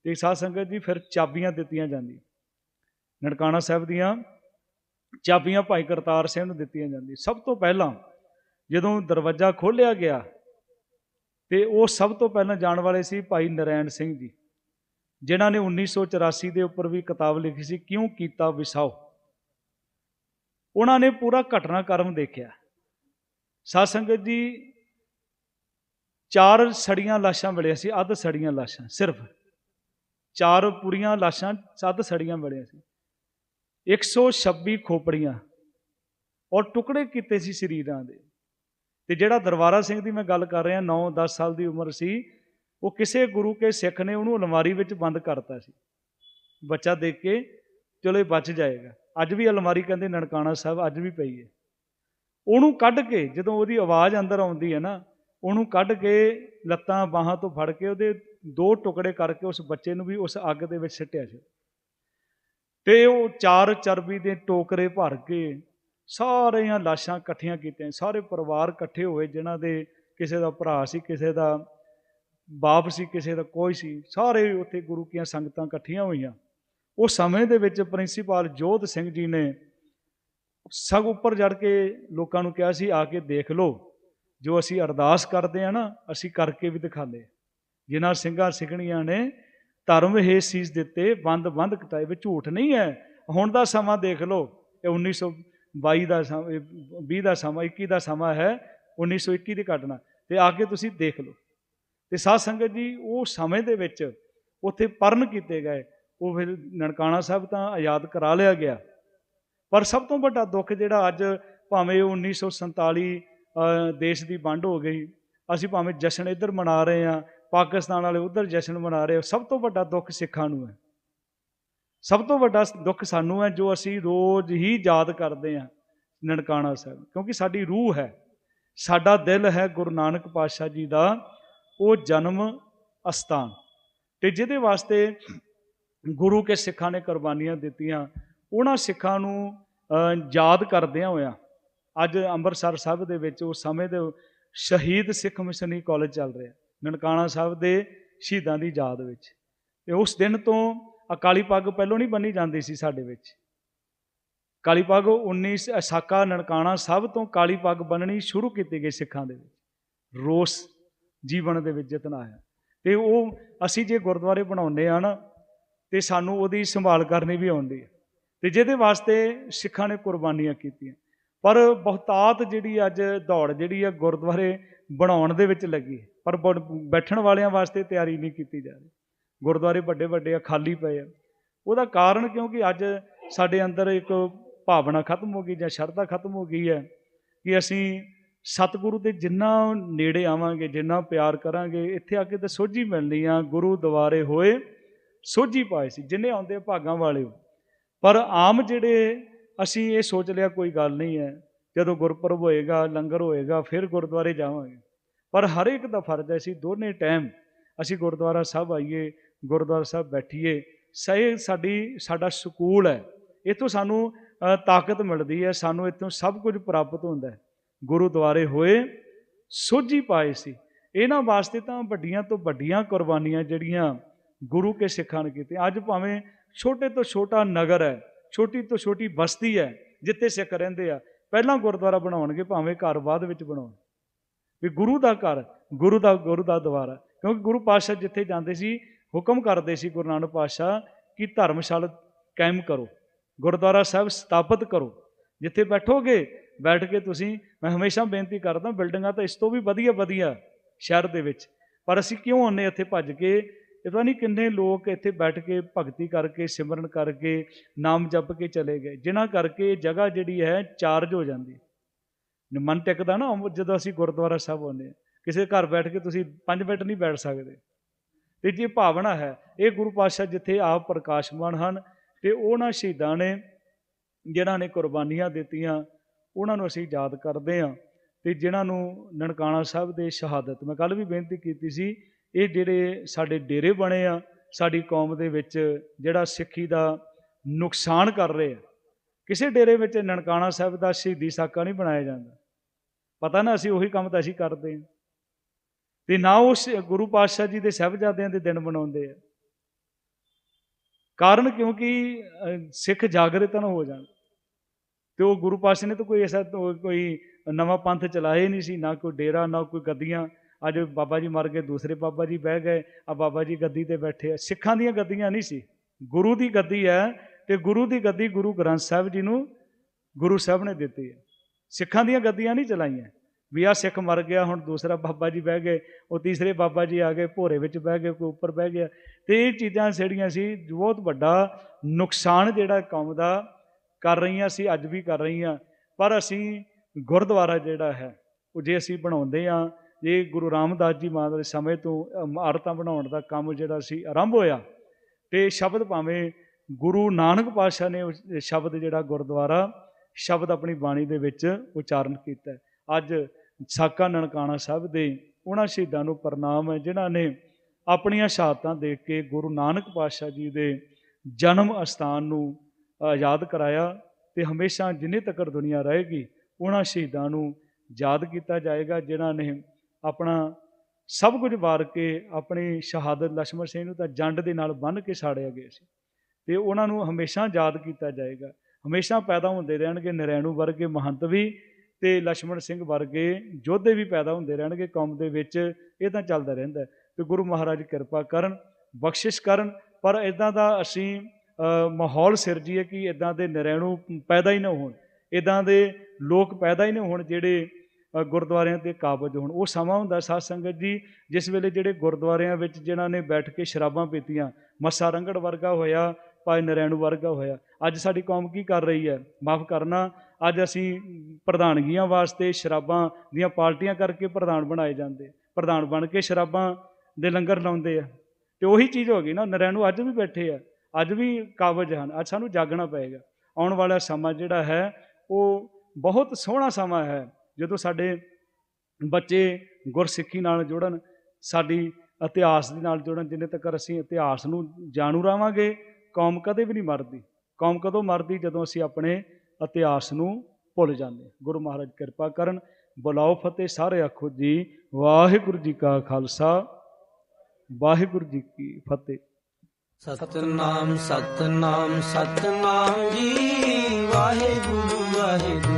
ਤੇ ਸਾਧ ਸੰਗਤ ਜੀ ਫਿਰ ਚਾਬੀਆਂ ਦਿੱਤੀਆਂ ਜਾਂਦੀਆਂ। ਨਨਕਾਣਾ ਸਾਹਿਬ ਦੀਆਂ ਚਾਬੀਆਂ ਭਾਈ ਕਰਤਾਰ ਸਿੰਘ ਨੂੰ ਦਿੱਤੀਆਂ ਜਾਂਦੀਆਂ। ਸਭ ਤੋਂ ਪਹਿਲਾਂ ਜਦੋਂ ਦਰਵਾਜ਼ਾ ਖੋਲ੍ਹਿਆ ਗਿਆ, ਤੇ ਉਹ ਸਭ ਤੋਂ ਪਹਿਲਾਂ ਜਾਣ ਵਾਲੇ ਸੀ ਭਾਈ ਨਰੈਣ ਸਿੰਘ ਜੀ, ਜਿਨ੍ਹਾਂ ਨੇ 1984 ਦੇ ਉੱਪਰ ਵੀ ਕਿਤਾਬ ਲਿਖੀ ਸੀ, ਕਿਉਂ ਕੀਤਾ ਵਿਸਾਓ? ਉਹਨਾਂ ਨੇ ਪੂਰਾ ਘਟਨਾਕ੍ਰਮ ਦੇਖਿਆ। ਸਾਧ ਸੰਗਤ ਜੀ ਚਾਰ ਸੜੀਆਂ ਲਾਸ਼ਾਂ ਮਿਲੀਆਂ ਸੀ, ਅੱਧ ਸੜੀਆਂ ਲਾਸ਼ਾਂ, ਸਿਰਫ। ਚਾਰ ਪੂਰੀਆਂ ਲਾਸ਼ਾਂ, ਸੱਤ ਸੜੀਆਂ ਮਿਲੀਆਂ ਸੀ। 126 ਖੋਪੜੀਆਂ ਔਰ ਟੁਕੜੇ ਕੀਤੇ ਸੀ ਸਰੀਰਾਂ ਦੇ। ਤੇ ਜਿਹੜਾ ਦਰਬਾਰਾ ਸਿੰਘ ਦੀ ਮੈਂ ਗੱਲ ਕਰ ਰਿਹਾ 9-10 ਸਾਲ ਦੀ ਉਮਰ ਸੀ, ਉਹ ਕਿਸੇ ਗੁਰੂ ਕੇ ਸਿੱਖ ਨੇ ਉਹਨੂੰ ਅਲਮਾਰੀ ਵਿੱਚ ਬੰਦ ਕਰਤਾ ਸੀ। ਬੱਚਾ ਦੇਖ ਕੇ ਚਲੋ ਇਹ ਬਚ ਜਾਏਗਾ। ਅੱਜ ਵੀ ਅਲਮਾਰੀ ਕਹਿੰਦੇ ਨਨਕਾਣਾ ਸਾਹਿਬ ਅੱਜ ਵੀ ਪਈ ਹੈ। ਉਹਨੂੰ ਕੱਢ ਕੇ ਜਦੋਂ ਉਹਦੀ ਆਵਾਜ਼ ਅੰਦਰ ਆਉਂਦੀ ਹੈ ਨਾ ਉਹਨੂੰ ਕੱਢ ਕੇ ਲੱਤਾਂ ਬਾਹਾਂ ਤੋਂ ਫੜ ਕੇ ਉਹਦੇ ਦੋ ਟੁਕੜੇ ਕਰਕੇ ਉਸ ਬੱਚੇ ਨੂੰ ਵੀ ਉਸ ਅੱਗ ਦੇ ਵਿੱਚ ਸਿੱਟਿਆ ਸੀ। ਤੇ ਉਹ ਚਾਰ ਚਰਬੀ ਦੇ ਟੋਕਰੇ ਭਰ ਕੇ ਸਾਰੀਆਂ ਲਾਸ਼ਾਂ ਇਕੱਠੀਆਂ ਕੀਤੀਆਂ। ਸਾਰੇ ਪਰਿਵਾਰ ਇਕੱਠੇ ਹੋਏ, ਜਿਨ੍ਹਾਂ ਦੇ ਕਿਸੇ ਦਾ ਭਰਾ ਸੀ, ਕਿਸੇ ਦਾ ਬਾਪ ਸੀ, ਕਿਸੇ ਦਾ ਕੋਈ ਸੀ, ਸਾਰੇ ਉੱਥੇ ਗੁਰੂ ਕੀਆਂ ਸੰਗਤਾਂ ਇਕੱਠੀਆਂ ਹੋਈਆਂ। ਉਸ ਸਮੇਂ ਦੇ ਵਿੱਚ ਪ੍ਰਿੰਸੀਪਲ ਜੋਧ ਸਿੰਘ ਜੀ ਨੇ ਸਗ ਉੱਪਰ ਚੜ ਕੇ ਲੋਕਾਂ ਨੂੰ ਕਿਹਾ ਸੀ, ਆ ਕੇ ਦੇਖ ਲਓ। ਜੋ ਅਸੀਂ ਅਰਦਾਸ ਕਰਦੇ ਆ ਨਾ, ਅਸੀਂ ਕਰਕੇ ਵੀ ਦਿਖਾਉਂਦੇ ਜਿਨ੍ਹਾਂ ਸਿੰਘਾਂ ਸਿੱਖਣੀਆਂ ਨੇ ਧਰਮ ਹੇ ਸੀਸ ਦਿੱਤੇ, ਬੰਦ ਬੰਦ ਕਟਾਏ ਵਿੱਚ ਝੂਠ ਨਹੀਂ ਹੈ। ਹੁਣ ਦਾ ਸਮਾਂ ਦੇਖ ਲਓ, ਇਹ 1922 ਦਾ ਸਮਾਂ 20 ਦਾ ਸਮਾਂ 21 ਦਾ ਸਮਾਂ ਹੈ 1921 ਦੀ ਘਟਨਾ। ਤੇ ਆ ਕੇ ਤੁਸੀਂ ਦੇਖ ਲਓ। ਤੇ ਸਾਧ ਸੰਗਤ ਜੀ, ਉਹ ਸਮੇਂ ਦੇ ਵਿੱਚ ਉੱਥੇ ਪਰਨ ਕੀਤੇ ਗਏ। ਉਹ ਫਿਰ ਨਨਕਾਣਾ ਸਾਹਿਬ ਤਾਂ ਆਜ਼ਾਦ ਕਰਾ ਲਿਆ ਗਿਆ। ਪਰ ਸਭ ਤੋਂ ਵੱਡਾ ਦੁੱਖ ਜਿਹੜਾ ਅੱਜ ਭਾਵੇਂ ਉਹ 1947 ਦੇਸ਼ ਦੀ ਵੰਡ ਹੋ ਗਈ। ਅਸੀਂ ਭਾਵੇਂ ਜਸ਼ਨ ਇੱਧਰ ਮਨਾ ਰਹੇ ਹਾਂ, ਪਾਕਿਸਤਾਨ ਵਾਲੇ ਉੱਧਰ ਜਸ਼ਨ ਮਨਾ ਰਹੇ ਸਭ ਤੋਂ ਵੱਡਾ ਦੁੱਖ ਸਿੱਖਾਂ ਨੂੰ ਹੈ। ਸਭ ਤੋਂ ਵੱਡਾ ਦੁੱਖ ਸਾਨੂੰ ਹੈ ਜੋ ਅਸੀਂ ਰੋਜ਼ ਹੀ ਯਾਦ ਕਰਦੇ ਹਾਂ, ਨਨਕਾਣਾ ਸਾਹਿਬ। ਕਿਉਂਕਿ ਸਾਡੀ ਰੂਹ ਹੈ, ਸਾਡਾ ਦਿਲ ਹੈ ਗੁਰੂ ਨਾਨਕ ਪਾਤਸ਼ਾਹ ਜੀ ਦਾ, ਉਹ ਜਨਮ ਅਸਥਾਨ। ਤੇ ਜਿਹਦੇ ਵਾਸਤੇ ਗੁਰੂ ਕੇ ਸਿੱਖਾਂ ਨੇ ਕੁਰਬਾਨੀਆਂ ਦਿੱਤੀਆਂ, ਉਹਨਾਂ ਸਿੱਖਾਂ ਨੂੰ ਯਾਦ ਕਰਦਿਆਂ ਹੋਇਆਂ ਅੱਜ ਅੰਮ੍ਰਿਤਸਰ ਸਾਹਿਬ ਦੇ ਵਿੱਚ ਉਸ ਸਮੇਂ ਦੇ ਸ਼ਹੀਦ ਸਿੱਖ ਮਿਸ਼ਨਰੀ ਕਾਲਜ ਚੱਲ ਰਿਹਾ, ਨਨਕਾਣਾ ਸਾਹਿਬ ਦੇ ਸ਼ਹੀਦਾਂ ਦੀ ਯਾਦ ਵਿੱਚ। ਤੇ ਉਸ ਦਿਨ ਤੋਂ ਅਕਾਲੀ ਪੱਗ ਪਹਿਲੋਂ ਨਹੀਂ ਬੰਨੀ ਜਾਂਦੀ ਸੀ ਸਾਡੇ ਵਿੱਚ। ਕਾਲੀ ਪੱਗ 19 ਸਾਕਾ ਨਨਕਾਣਾ ਸਭ ਤੋਂ ਕਾਲੀ ਪੱਗ ਬੰਨਣੀ ਸ਼ੁਰੂ ਕੀਤੀ ਗਈ ਸਿੱਖਾਂ ਦੇ ਵਿੱਚ। ਰੋਸ ਜੀਵਨ ਦੇ ਵਿੱਚ ਜਿਤਨਾ ਆਇਆ। ਤੇ ਉਹ ਅਸੀਂ ਜੇ ਗੁਰਦੁਆਰੇ ਬਣਾਉਂਦੇ ਆ ਨਾ, ਤੇ ਸਾਨੂੰ ਉਹਦੀ ਸੰਭਾਲ ਕਰਨੀ ਵੀ ਆਉਂਦੀ ਹੈ। ਤੇ ਜਿਹਦੇ ਵਾਸਤੇ ਸਿੱਖਾਂ ਨੇ ਕੁਰਬਾਨੀਆਂ ਕੀਤੀਆਂ। ਪਰ ਬਹੁਤਾਤ ਜਿਹੜੀ ਅੱਜ ਦੌੜ ਜਿਹੜੀ ਆ ਗੁਰਦੁਆਰੇ ਬਣਾਉਣ ਦੇ ਵਿੱਚ ਲੱਗੀ ਪਰ ਬੈਠਣ ਵਾਲਿਆਂ ਵਾਸਤੇ ਤਿਆਰੀ ਨਹੀਂ ਕੀਤੀ ਜਾ ਰਹੀ। ਗੁਰਦੁਆਰੇ ਵੱਡੇ ਵੱਡੇ ਆ, ਖਾਲੀ ਪਏ ਆ। ਉਹਦਾ ਕਾਰਨ ਕਿਉਂਕਿ ਅੱਜ ਸਾਡੇ ਅੰਦਰ ਇੱਕ ਭਾਵਨਾ ਖਤਮ ਹੋ ਗਈ ਜਾਂ ਸ਼ਰਧਾ ਖਤਮ ਹੋ ਗਈ ਹੈ ਕਿ ਅਸੀਂ ਸਤਿਗੁਰੂ ਦੇ ਜਿੰਨਾ ਨੇੜੇ ਆਵਾਂਗੇ, ਜਿੰਨਾ ਪਿਆਰ ਕਰਾਂਗੇ, ਇੱਥੇ ਆ ਕੇ ਤਾਂ ਸੋਝੀ ਮਿਲਣੀ ਆ, ਗੁਰੂ ਦੁਆਰੇ ਹੋਏ ਸੋਝੀ ਪਾਏ ਸੀ, ਜਿੰਨੇ ਆਉਂਦੇ ਭਾਗਾਂ ਵਾਲੇ। ਪਰ ਆਮ ਜਿਹੜੇ ਅਸੀਂ ਇਹ ਸੋਚ ਲਿਆ ਕੋਈ ਗੱਲ ਨਹੀਂ ਹੈ। ਜਦੋਂ ਗੁਰਪੁਰਬ ਹੋਏਗਾ, ਲੰਗਰ ਹੋਏਗਾ, ਫਿਰ ਗੁਰਦੁਆਰੇ ਜਾਵਾਂਗੇ। ਪਰ ਹਰ ਇੱਕ ਦਾ ਫਰਜ਼ ਹੈ, ਅਸੀਂ ਦੋਨੇ ਟਾਈਮ ਅਸੀਂ ਗੁਰਦੁਆਰਾ ਸਾਹਿਬ ਆਈਏ, ਗੁਰਦੁਆਰਾ ਸਾਹਿਬ ਬੈਠੀਏ, ਸਹੀ ਸਾਡੀ, ਸਾਡਾ ਸਕੂਲ ਹੈ। ਇਥੋਂ ਸਾਨੂੰ ਤਾਕਤ ਮਿਲਦੀ ਹੈ, ਸਾਨੂੰ ਇਥੋਂ ਸਭ ਕੁਝ ਪ੍ਰਾਪਤ ਹੁੰਦਾ ਹੈ। ਗੁਰਦੁਆਰੇ ਹੋਏ, ਸੋਝੀ ਪਾਏ ਸੀ। ਇਹਨਾਂ ਵਾਸਤੇ ਤਾਂ ਵੱਡੀਆਂ ਤੋਂ ਵੱਡੀਆਂ ਕੁਰਬਾਨੀਆਂ ਜਿਹੜੀਆਂ ਗੁਰੂ ਕੇ ਸਿੱਖਾਂ ਨੇ ਕੀਤੀਆਂ। ਅੱਜ ਭਾਵੇਂ ਛੋਟੇ ਤੋਂ ਛੋਟਾ ਨਗਰ ਹੈ ਛੋਟੀ ਤੋਂ ਛੋਟੀ ਬਸਤੀ ਹੈ, ਜਿੱਥੇ ਸਿੱਖ ਰਹਿੰਦੇ ਆ, ਪਹਿਲਾਂ ਗੁਰਦੁਆਰਾ ਬਣਾਉਣਗੇ, ਭਾਵੇਂ ਘਰ ਬਾਅਦ ਵਿੱਚ ਬਣਾਉਣ। ਵੀ ਗੁਰੂ ਦਾ ਘਰ, ਗੁਰੂ ਦਾ ਗੁਰੂ ਦਾ ਦਵਾਰਾ ਕਿਉਂਕਿ ਗੁਰੂ ਪਾਤਸ਼ਾਹ ਜਿੱਥੇ ਜਾਂਦੇ ਸੀ, ਹੁਕਮ ਕਰਦੇ ਸੀ ਗੁਰੂ ਨਾਨਕ ਪਾਤਸ਼ਾਹ ਕਿ ਧਰਮਸ਼ਾਲਾ ਕਾਇਮ ਕਰੋ। ਗੁਰਦੁਆਰਾ ਸਾਹਿਬ ਸਥਾਪਿਤ ਕਰੋ। ਜਿੱਥੇ ਬੈਠੋਗੇ, ਬੈਠ ਕੇ ਤੁਸੀਂ, ਮੈਂ ਹਮੇਸ਼ਾ ਬੇਨਤੀ ਕਰਦਾ, ਬਿਲਡਿੰਗਾਂ ਤਾਂ ਇਸ ਤੋਂ ਵੀ ਵਧੀਆ ਵਧੀਆ ਸ਼ਹਿਰ ਦੇ ਵਿੱਚ। ਪਰ ਅਸੀਂ ਕਿਉਂ ਆਉਂਦੇ ਇੱਥੇ ਭੱਜ ਕੇ? ਇਹ ਪਤਾ ਨਹੀਂ ਕਿੰਨੇ ਲੋਕ ਇੱਥੇ ਬੈਠ ਕੇ ਭਗਤੀ ਕਰਕੇ, ਸਿਮਰਨ ਕਰਕੇ, ਨਾਮ ਜਪ ਕੇ ਚਲੇ ਗਏ। ਜਿਨ੍ਹਾਂ ਕਰਕੇ ਇਹ ਜਗ੍ਹਾ ਜਿਹੜੀ ਹੈ ਚਾਰਜ ਹੋ ਜਾਂਦੀ ਮਨ ਟਿਕਦਾ ਨਾ ਜਦੋਂ ਅਸੀਂ ਗੁਰਦੁਆਰਾ ਸਾਹਿਬ ਆਉਂਦੇ ਹਾਂ, ਕਿਸੇ ਘਰ ਬੈਠ ਕੇ ਤੁਸੀਂ 5 ਮਿੰਟ ਨਹੀਂ ਬੈਠ ਸਕਦੇ। ਤੇ ਜੇ ਭਾਵਨਾ ਹੈ, ਇਹ ਗੁਰੂ ਪਾਤਸ਼ਾਹ ਜਿੱਥੇ ਆਪ ਪ੍ਰਕਾਸ਼ਮਾਨ ਹਨ ਤੇ ਉਹਨਾਂ ਸ਼ਹੀਦਾਂ ਨੇ ਜਿਨ੍ਹਾਂ ਨੇ ਕੁਰਬਾਨੀਆਂ ਦਿੱਤੀਆਂ, ਉਹਨਾਂ ਨੂੰ ਅਸੀਂ ਯਾਦ ਕਰਦੇ ਹਾਂ ਤੇ ਜਿਨ੍ਹਾਂ ਨੂੰ ਨਨਕਾਣਾ ਸਾਹਿਬ ਦੇ ਸ਼ਹਾਦਤ, ਮੈਂ ਕੱਲ ਵੀ ਬੇਨਤੀ ਕੀਤੀ ਸੀ ਇਹ ਜਿਹੜੇ ਸਾਡੇ ਡੇਰੇ ਬਣੇ ਆ, ਸਾਡੀ ਕੌਮ ਦੇ ਵਿੱਚ ਜਿਹੜਾ ਸਿੱਖੀ ਦਾ ਨੁਕਸਾਨ ਕਰ ਰਹੇ ਆ, ਕਿਸੇ ਡੇਰੇ ਵਿੱਚ ਨਨਕਾਣਾ ਸਾਹਿਬ ਦਾ ਸ਼ਹੀਦੀ ਸਾਕਾ ਨਹੀਂ ਬਣਾਇਆ ਜਾਂਦਾ। ਪਤਾ ਨਾ ਅਸੀਂ ਉਹੀ ਕੰਮ ਤਾਂ ਅਸੀਂ ਕਰਦੇ ਹਾਂ। ਤੇ ਨਾ ਉਸ ਗੁਰੂ ਪਾਤਸ਼ਾਹ ਜੀ ਦੇ ਸਾਹਿਬਜ਼ਾਦਿਆਂ ਦੇ ਦਿਨ ਮਨਾਉਂਦੇ ਆ। ਕਾਰਨ ਕਿਉਂਕਿ ਸਿੱਖ ਜਾਗਰਿਤ ਨਾ ਹੋ ਜਾਣ। ਤੇ ਉਹ ਗੁਰੂ ਪਾਤਸ਼ਾਹ ਨੇ ਤਾਂ ਕੋਈ ਐਸਾ ਕੋਈ ਨਵਾਂ ਪੰਥ ਚਲਾਇਆ ਹੀ ਨਹੀਂ ਸੀ, ਨਾ ਕੋਈ ਡੇਰਾ, ਨਾ ਕੋਈ ਗੱਦੀਆਂ। ਅੱਜ ਬਾਬਾ ਜੀ ਮਰ ਗਏ, ਦੂਸਰੇ ਬਾਬਾ ਜੀ ਬਹਿ ਗਏ, ਆ ਬਾਬਾ ਜੀ ਗੱਦੀ ਤੇ ਬੈਠੇ ਆ। ਸਿੱਖਾਂ ਦੀਆਂ ਗੱਦੀਆਂ ਨਹੀਂ ਸੀ। ਗੁਰੂ ਦੀ ਗੱਦੀ ਹੈ ਤੇ ਗੁਰੂ ਦੀ ਗੱਦੀ ਗੁਰੂ ਗ੍ਰੰਥ ਸਾਹਿਬ ਜੀ ਨੂੰ ਗੁਰੂ ਸਾਹਿਬ ਨੇ ਦਿੱਤੀ ਹੈ। ਸਿੱਖਾਂ ਦੀਆਂ ਗੱਦੀਆਂ ਨਹੀਂ ਚਲਾਈਆਂ। ਵੀ ਆ ਸਿੱਖ ਮਰ ਗਿਆ, ਹੁਣ ਦੂਸਰਾ ਬਾਬਾ ਜੀ ਬਹਿ ਗਏ, ਉਹ ਤੀਸਰੇ ਬਾਬਾ ਜੀ ਆ ਗਏ, ਭੋਰੇ ਵਿੱਚ ਬਹਿ ਗਏ, ਕੋਈ ਉੱਪਰ ਬਹਿ ਗਿਆ। ਤੇ ਇਹ ਚੀਜ਼ਾਂ ਜਿਹੜੀਆਂ ਸੀ, ਬਹੁਤ ਵੱਡਾ ਨੁਕਸਾਨ ਜਿਹੜਾ ਕੌਮ ਦਾ ਕਰ ਰਹੀਆਂ ਸੀ, ਅੱਜ ਵੀ ਕਰ ਰਹੀਆਂ। ਪਰ ਅਸੀਂ ਗੁਰਦੁਆਰਾ ਜਿਹੜਾ ਹੈ, ਉਹ ਜੇ ਅਸੀਂ ਬਣਾਉਂਦੇ ਆ ਜੇ ਗੁਰੂ ਰਾਮਦਾਸ ਜੀ ਮਹਾਰਾਜ ਦੇ ਸਮੇਂ ਤੋਂ ਇਮਾਰਤਾਂ ਬਣਾਉਣ ਦਾ ਕੰਮ ਜਿਹੜਾ ਸੀ, ਆਰੰਭ ਹੋਇਆ, ਤੇ ਸ਼ਬਦ ਭਾਵੇਂ ਗੁਰੂ ਨਾਨਕ ਪਾਤਸ਼ਾਹ ਨੇ ਸ਼ਬਦ ਜਿਹੜਾ ਗੁਰਦੁਆਰਾ, ਸ਼ਬਦ ਆਪਣੀ ਬਾਣੀ ਦੇ ਵਿੱਚ ਉਚਾਰਨ ਕੀਤਾ। ਅੱਜ ਸਾਕਾ ਨਨਕਾਣਾ ਸਾਹਿਬ ਦੇ ਉਹਨਾਂ ਸ਼ਹੀਦਾਂ ਨੂੰ ਪ੍ਰਣਾਮ ਹੈ, ਜਿਨ੍ਹਾਂ ਨੇ ਆਪਣੀਆਂ ਸ਼ਹਾਦਤਾਂ ਦੇ ਕੇ ਗੁਰੂ ਨਾਨਕ ਪਾਤਸ਼ਾਹ ਜੀ ਦੇ ਜਨਮ ਅਸਥਾਨ ਨੂੰ ਆਜ਼ਾਦ ਕਰਾਇਆ ਤੇ ਹਮੇਸ਼ਾ ਜਿੰਨੇ ਤੱਕ ਦੁਨੀਆ ਰਹੇਗੀ, ਉਹਨਾਂ ਸ਼ਹੀਦਾਂ ਨੂੰ ਯਾਦ ਕੀਤਾ ਜਾਏਗਾ, ਜਿਨ੍ਹਾਂ ਨੇ ਆਪਣਾ ਸਭ ਕੁਝ ਵਾਰ ਕੇ ਆਪਣੀ ਸ਼ਹਾਦਤ ਲక్ష్ਮਣ ਸਿੰਘ ਨੂੰ ਤਾਂ ਜੰਡ ਦੇ ਨਾਲ ਬੰਨ ਕੇ ਸਾੜਿਆ ਗਿਆ ਸੀ। ਤੇ ਉਹਨਾਂ ਨੂੰ ਹਮੇਸ਼ਾ ਯਾਦ ਕੀਤਾ ਜਾਏਗਾ। ਹਮੇਸ਼ਾ ਪੈਦਾ ਹੁੰਦੇ ਰਹਿਣਗੇ, ਨਰੈਣੂ ਵਰਗੇ ਮਹੰਤ ਵੀ ਤੇ ਲక్ష్ਮਣ ਸਿੰਘ ਵਰਗੇ ਯੋਧੇ ਵੀ ਪੈਦਾ ਹੁੰਦੇ ਰਹਿਣਗੇ। ਕੌਮ ਦੇ ਵਿੱਚ ਇਹ ਤਾਂ ਚੱਲਦਾ ਰਹਿੰਦਾ ਤੇ ਗੁਰੂ ਮਹਾਰਾਜ ਕਿਰਪਾ ਕਰਨ, ਬਖਸ਼ਿਸ਼ ਕਰਨ, ਪਰ ਇਦਾਂ ਦਾ ਅਸੀਂ ਮਾਹੌਲ ਸਿਰਜੀਏ ਕਿ ਇਦਾਂ ਦੇ ਨਰੈਣੂ ਪੈਦਾ ਹੀ ਨਾ ਹੋਣ। ਇਦਾਂ ਦੇ ਲੋਕ ਪੈਦਾ ਹੀ ਨਾ ਹੋਣ ਜਿਹੜੇ ਗੁਰਦੁਆਰਿਆਂ ਤੇ ਕਾਬਜ ਹੋਣ। ਉਹ ਸਮਾਂ ਹੁੰਦਾ ਸਾਧ ਸੰਗਤ ਜੀ, ਜਿਸ ਵੇਲੇ ਜਿਹੜੇ ਗੁਰਦੁਆਰਿਆਂ ਵਿੱਚ ਜਿਨ੍ਹਾਂ ਨੇ ਬੈਠ ਕੇ ਸ਼ਰਾਬਾਂ ਪੀਤੀਆਂ, ਮੱਸਾ ਰੰਗੜ ਵਰਗਾ ਹੋਇਆ, ਭਾਈ ਨਰੈਣੂ ਵਰਗਾ ਹੋਇਆ, ਅੱਜ ਸਾਡੀ ਕੌਮ ਕੀ ਕਰ ਰਹੀ ਹੈ? ਮਾਫ ਕਰਨਾ, ਅੱਜ ਅਸੀਂ ਪ੍ਰਧਾਨਗੀਆਂ ਵਾਸਤੇ ਸ਼ਰਾਬਾਂ ਦੀਆਂ ਪਾਰਟੀਆਂ ਕਰਕੇ ਪ੍ਰਧਾਨ ਬਣਾਏ ਜਾਂਦੇ ਪ੍ਰਧਾਨ ਬਣ ਕੇ ਸ਼ਰਾਬਾਂ ਦੇ ਲੰਗਰ ਲਾਉਂਦੇ ਆ। ਤੇ ਉਹੀ ਚੀਜ਼ ਹੋ ਗਈ ਨਾ, ਨਰੈਣੂ ਅੱਜ ਵੀ ਬੈਠੇ ਆ, ਅੱਜ ਵੀ ਕਾਬਜ ਹਨ, ਅੱਜ ਸਾਨੂੰ ਜਾਗਣਾ ਪਏਗਾ। ਆਉਣ ਵਾਲਾ ਸਮਾਂ ਜਿਹੜਾ ਹੈ, ਉਹ ਬਹੁਤ ਸੋਹਣਾ ਸਮਾਂ ਹੈ। ਜਦੋਂ ਸਾਡੇ ਬੱਚੇ ਗੁਰਸਿੱਖੀ ਨਾਲ ਜੁੜਨ, ਸਾਡੀ ਇਤਿਹਾਸ ਦੇ ਨਾਲ ਜੁੜਨ, ਜਿੰਨੇ ਤੱਕ ਅਸੀਂ ਇਤਿਹਾਸ ਨੂੰ ਜਾਣੂ ਰਾਵਾਂਗੇ ਕੌਮ ਕਦੇ ਵੀ ਨਹੀਂ ਮਰਦੀ। ਕੌਮ ਕਦੋਂ ਮਰਦੀ? ਜਦੋਂ ਅਸੀਂ ਆਪਣੇ ਇਤਿਹਾਸ ਨੂੰ ਭੁੱਲ ਜਾਂਦੇ ਗੁਰੂ ਮਹਾਰਾਜ ਕਿਰਪਾ ਕਰਨ। ਬੁਲਾਓ ਫਤਿਹ ਸਾਰੇ ਆਖੋ ਜੀ। ਵਾਹਿਗੁਰੂ ਜੀ ਕਾ ਖਾਲਸਾ। ਵਾਹਿਗੁਰੂ ਜੀ ਕੀ ਫਤਿਹ। ਸਤਨਾਮ ਸਤਨਾਮ ਸਤਨਾਮ ਜੀ। ਵਾਹਿਗੁਰੂ ਵਾਹਿਗੁਰੂ।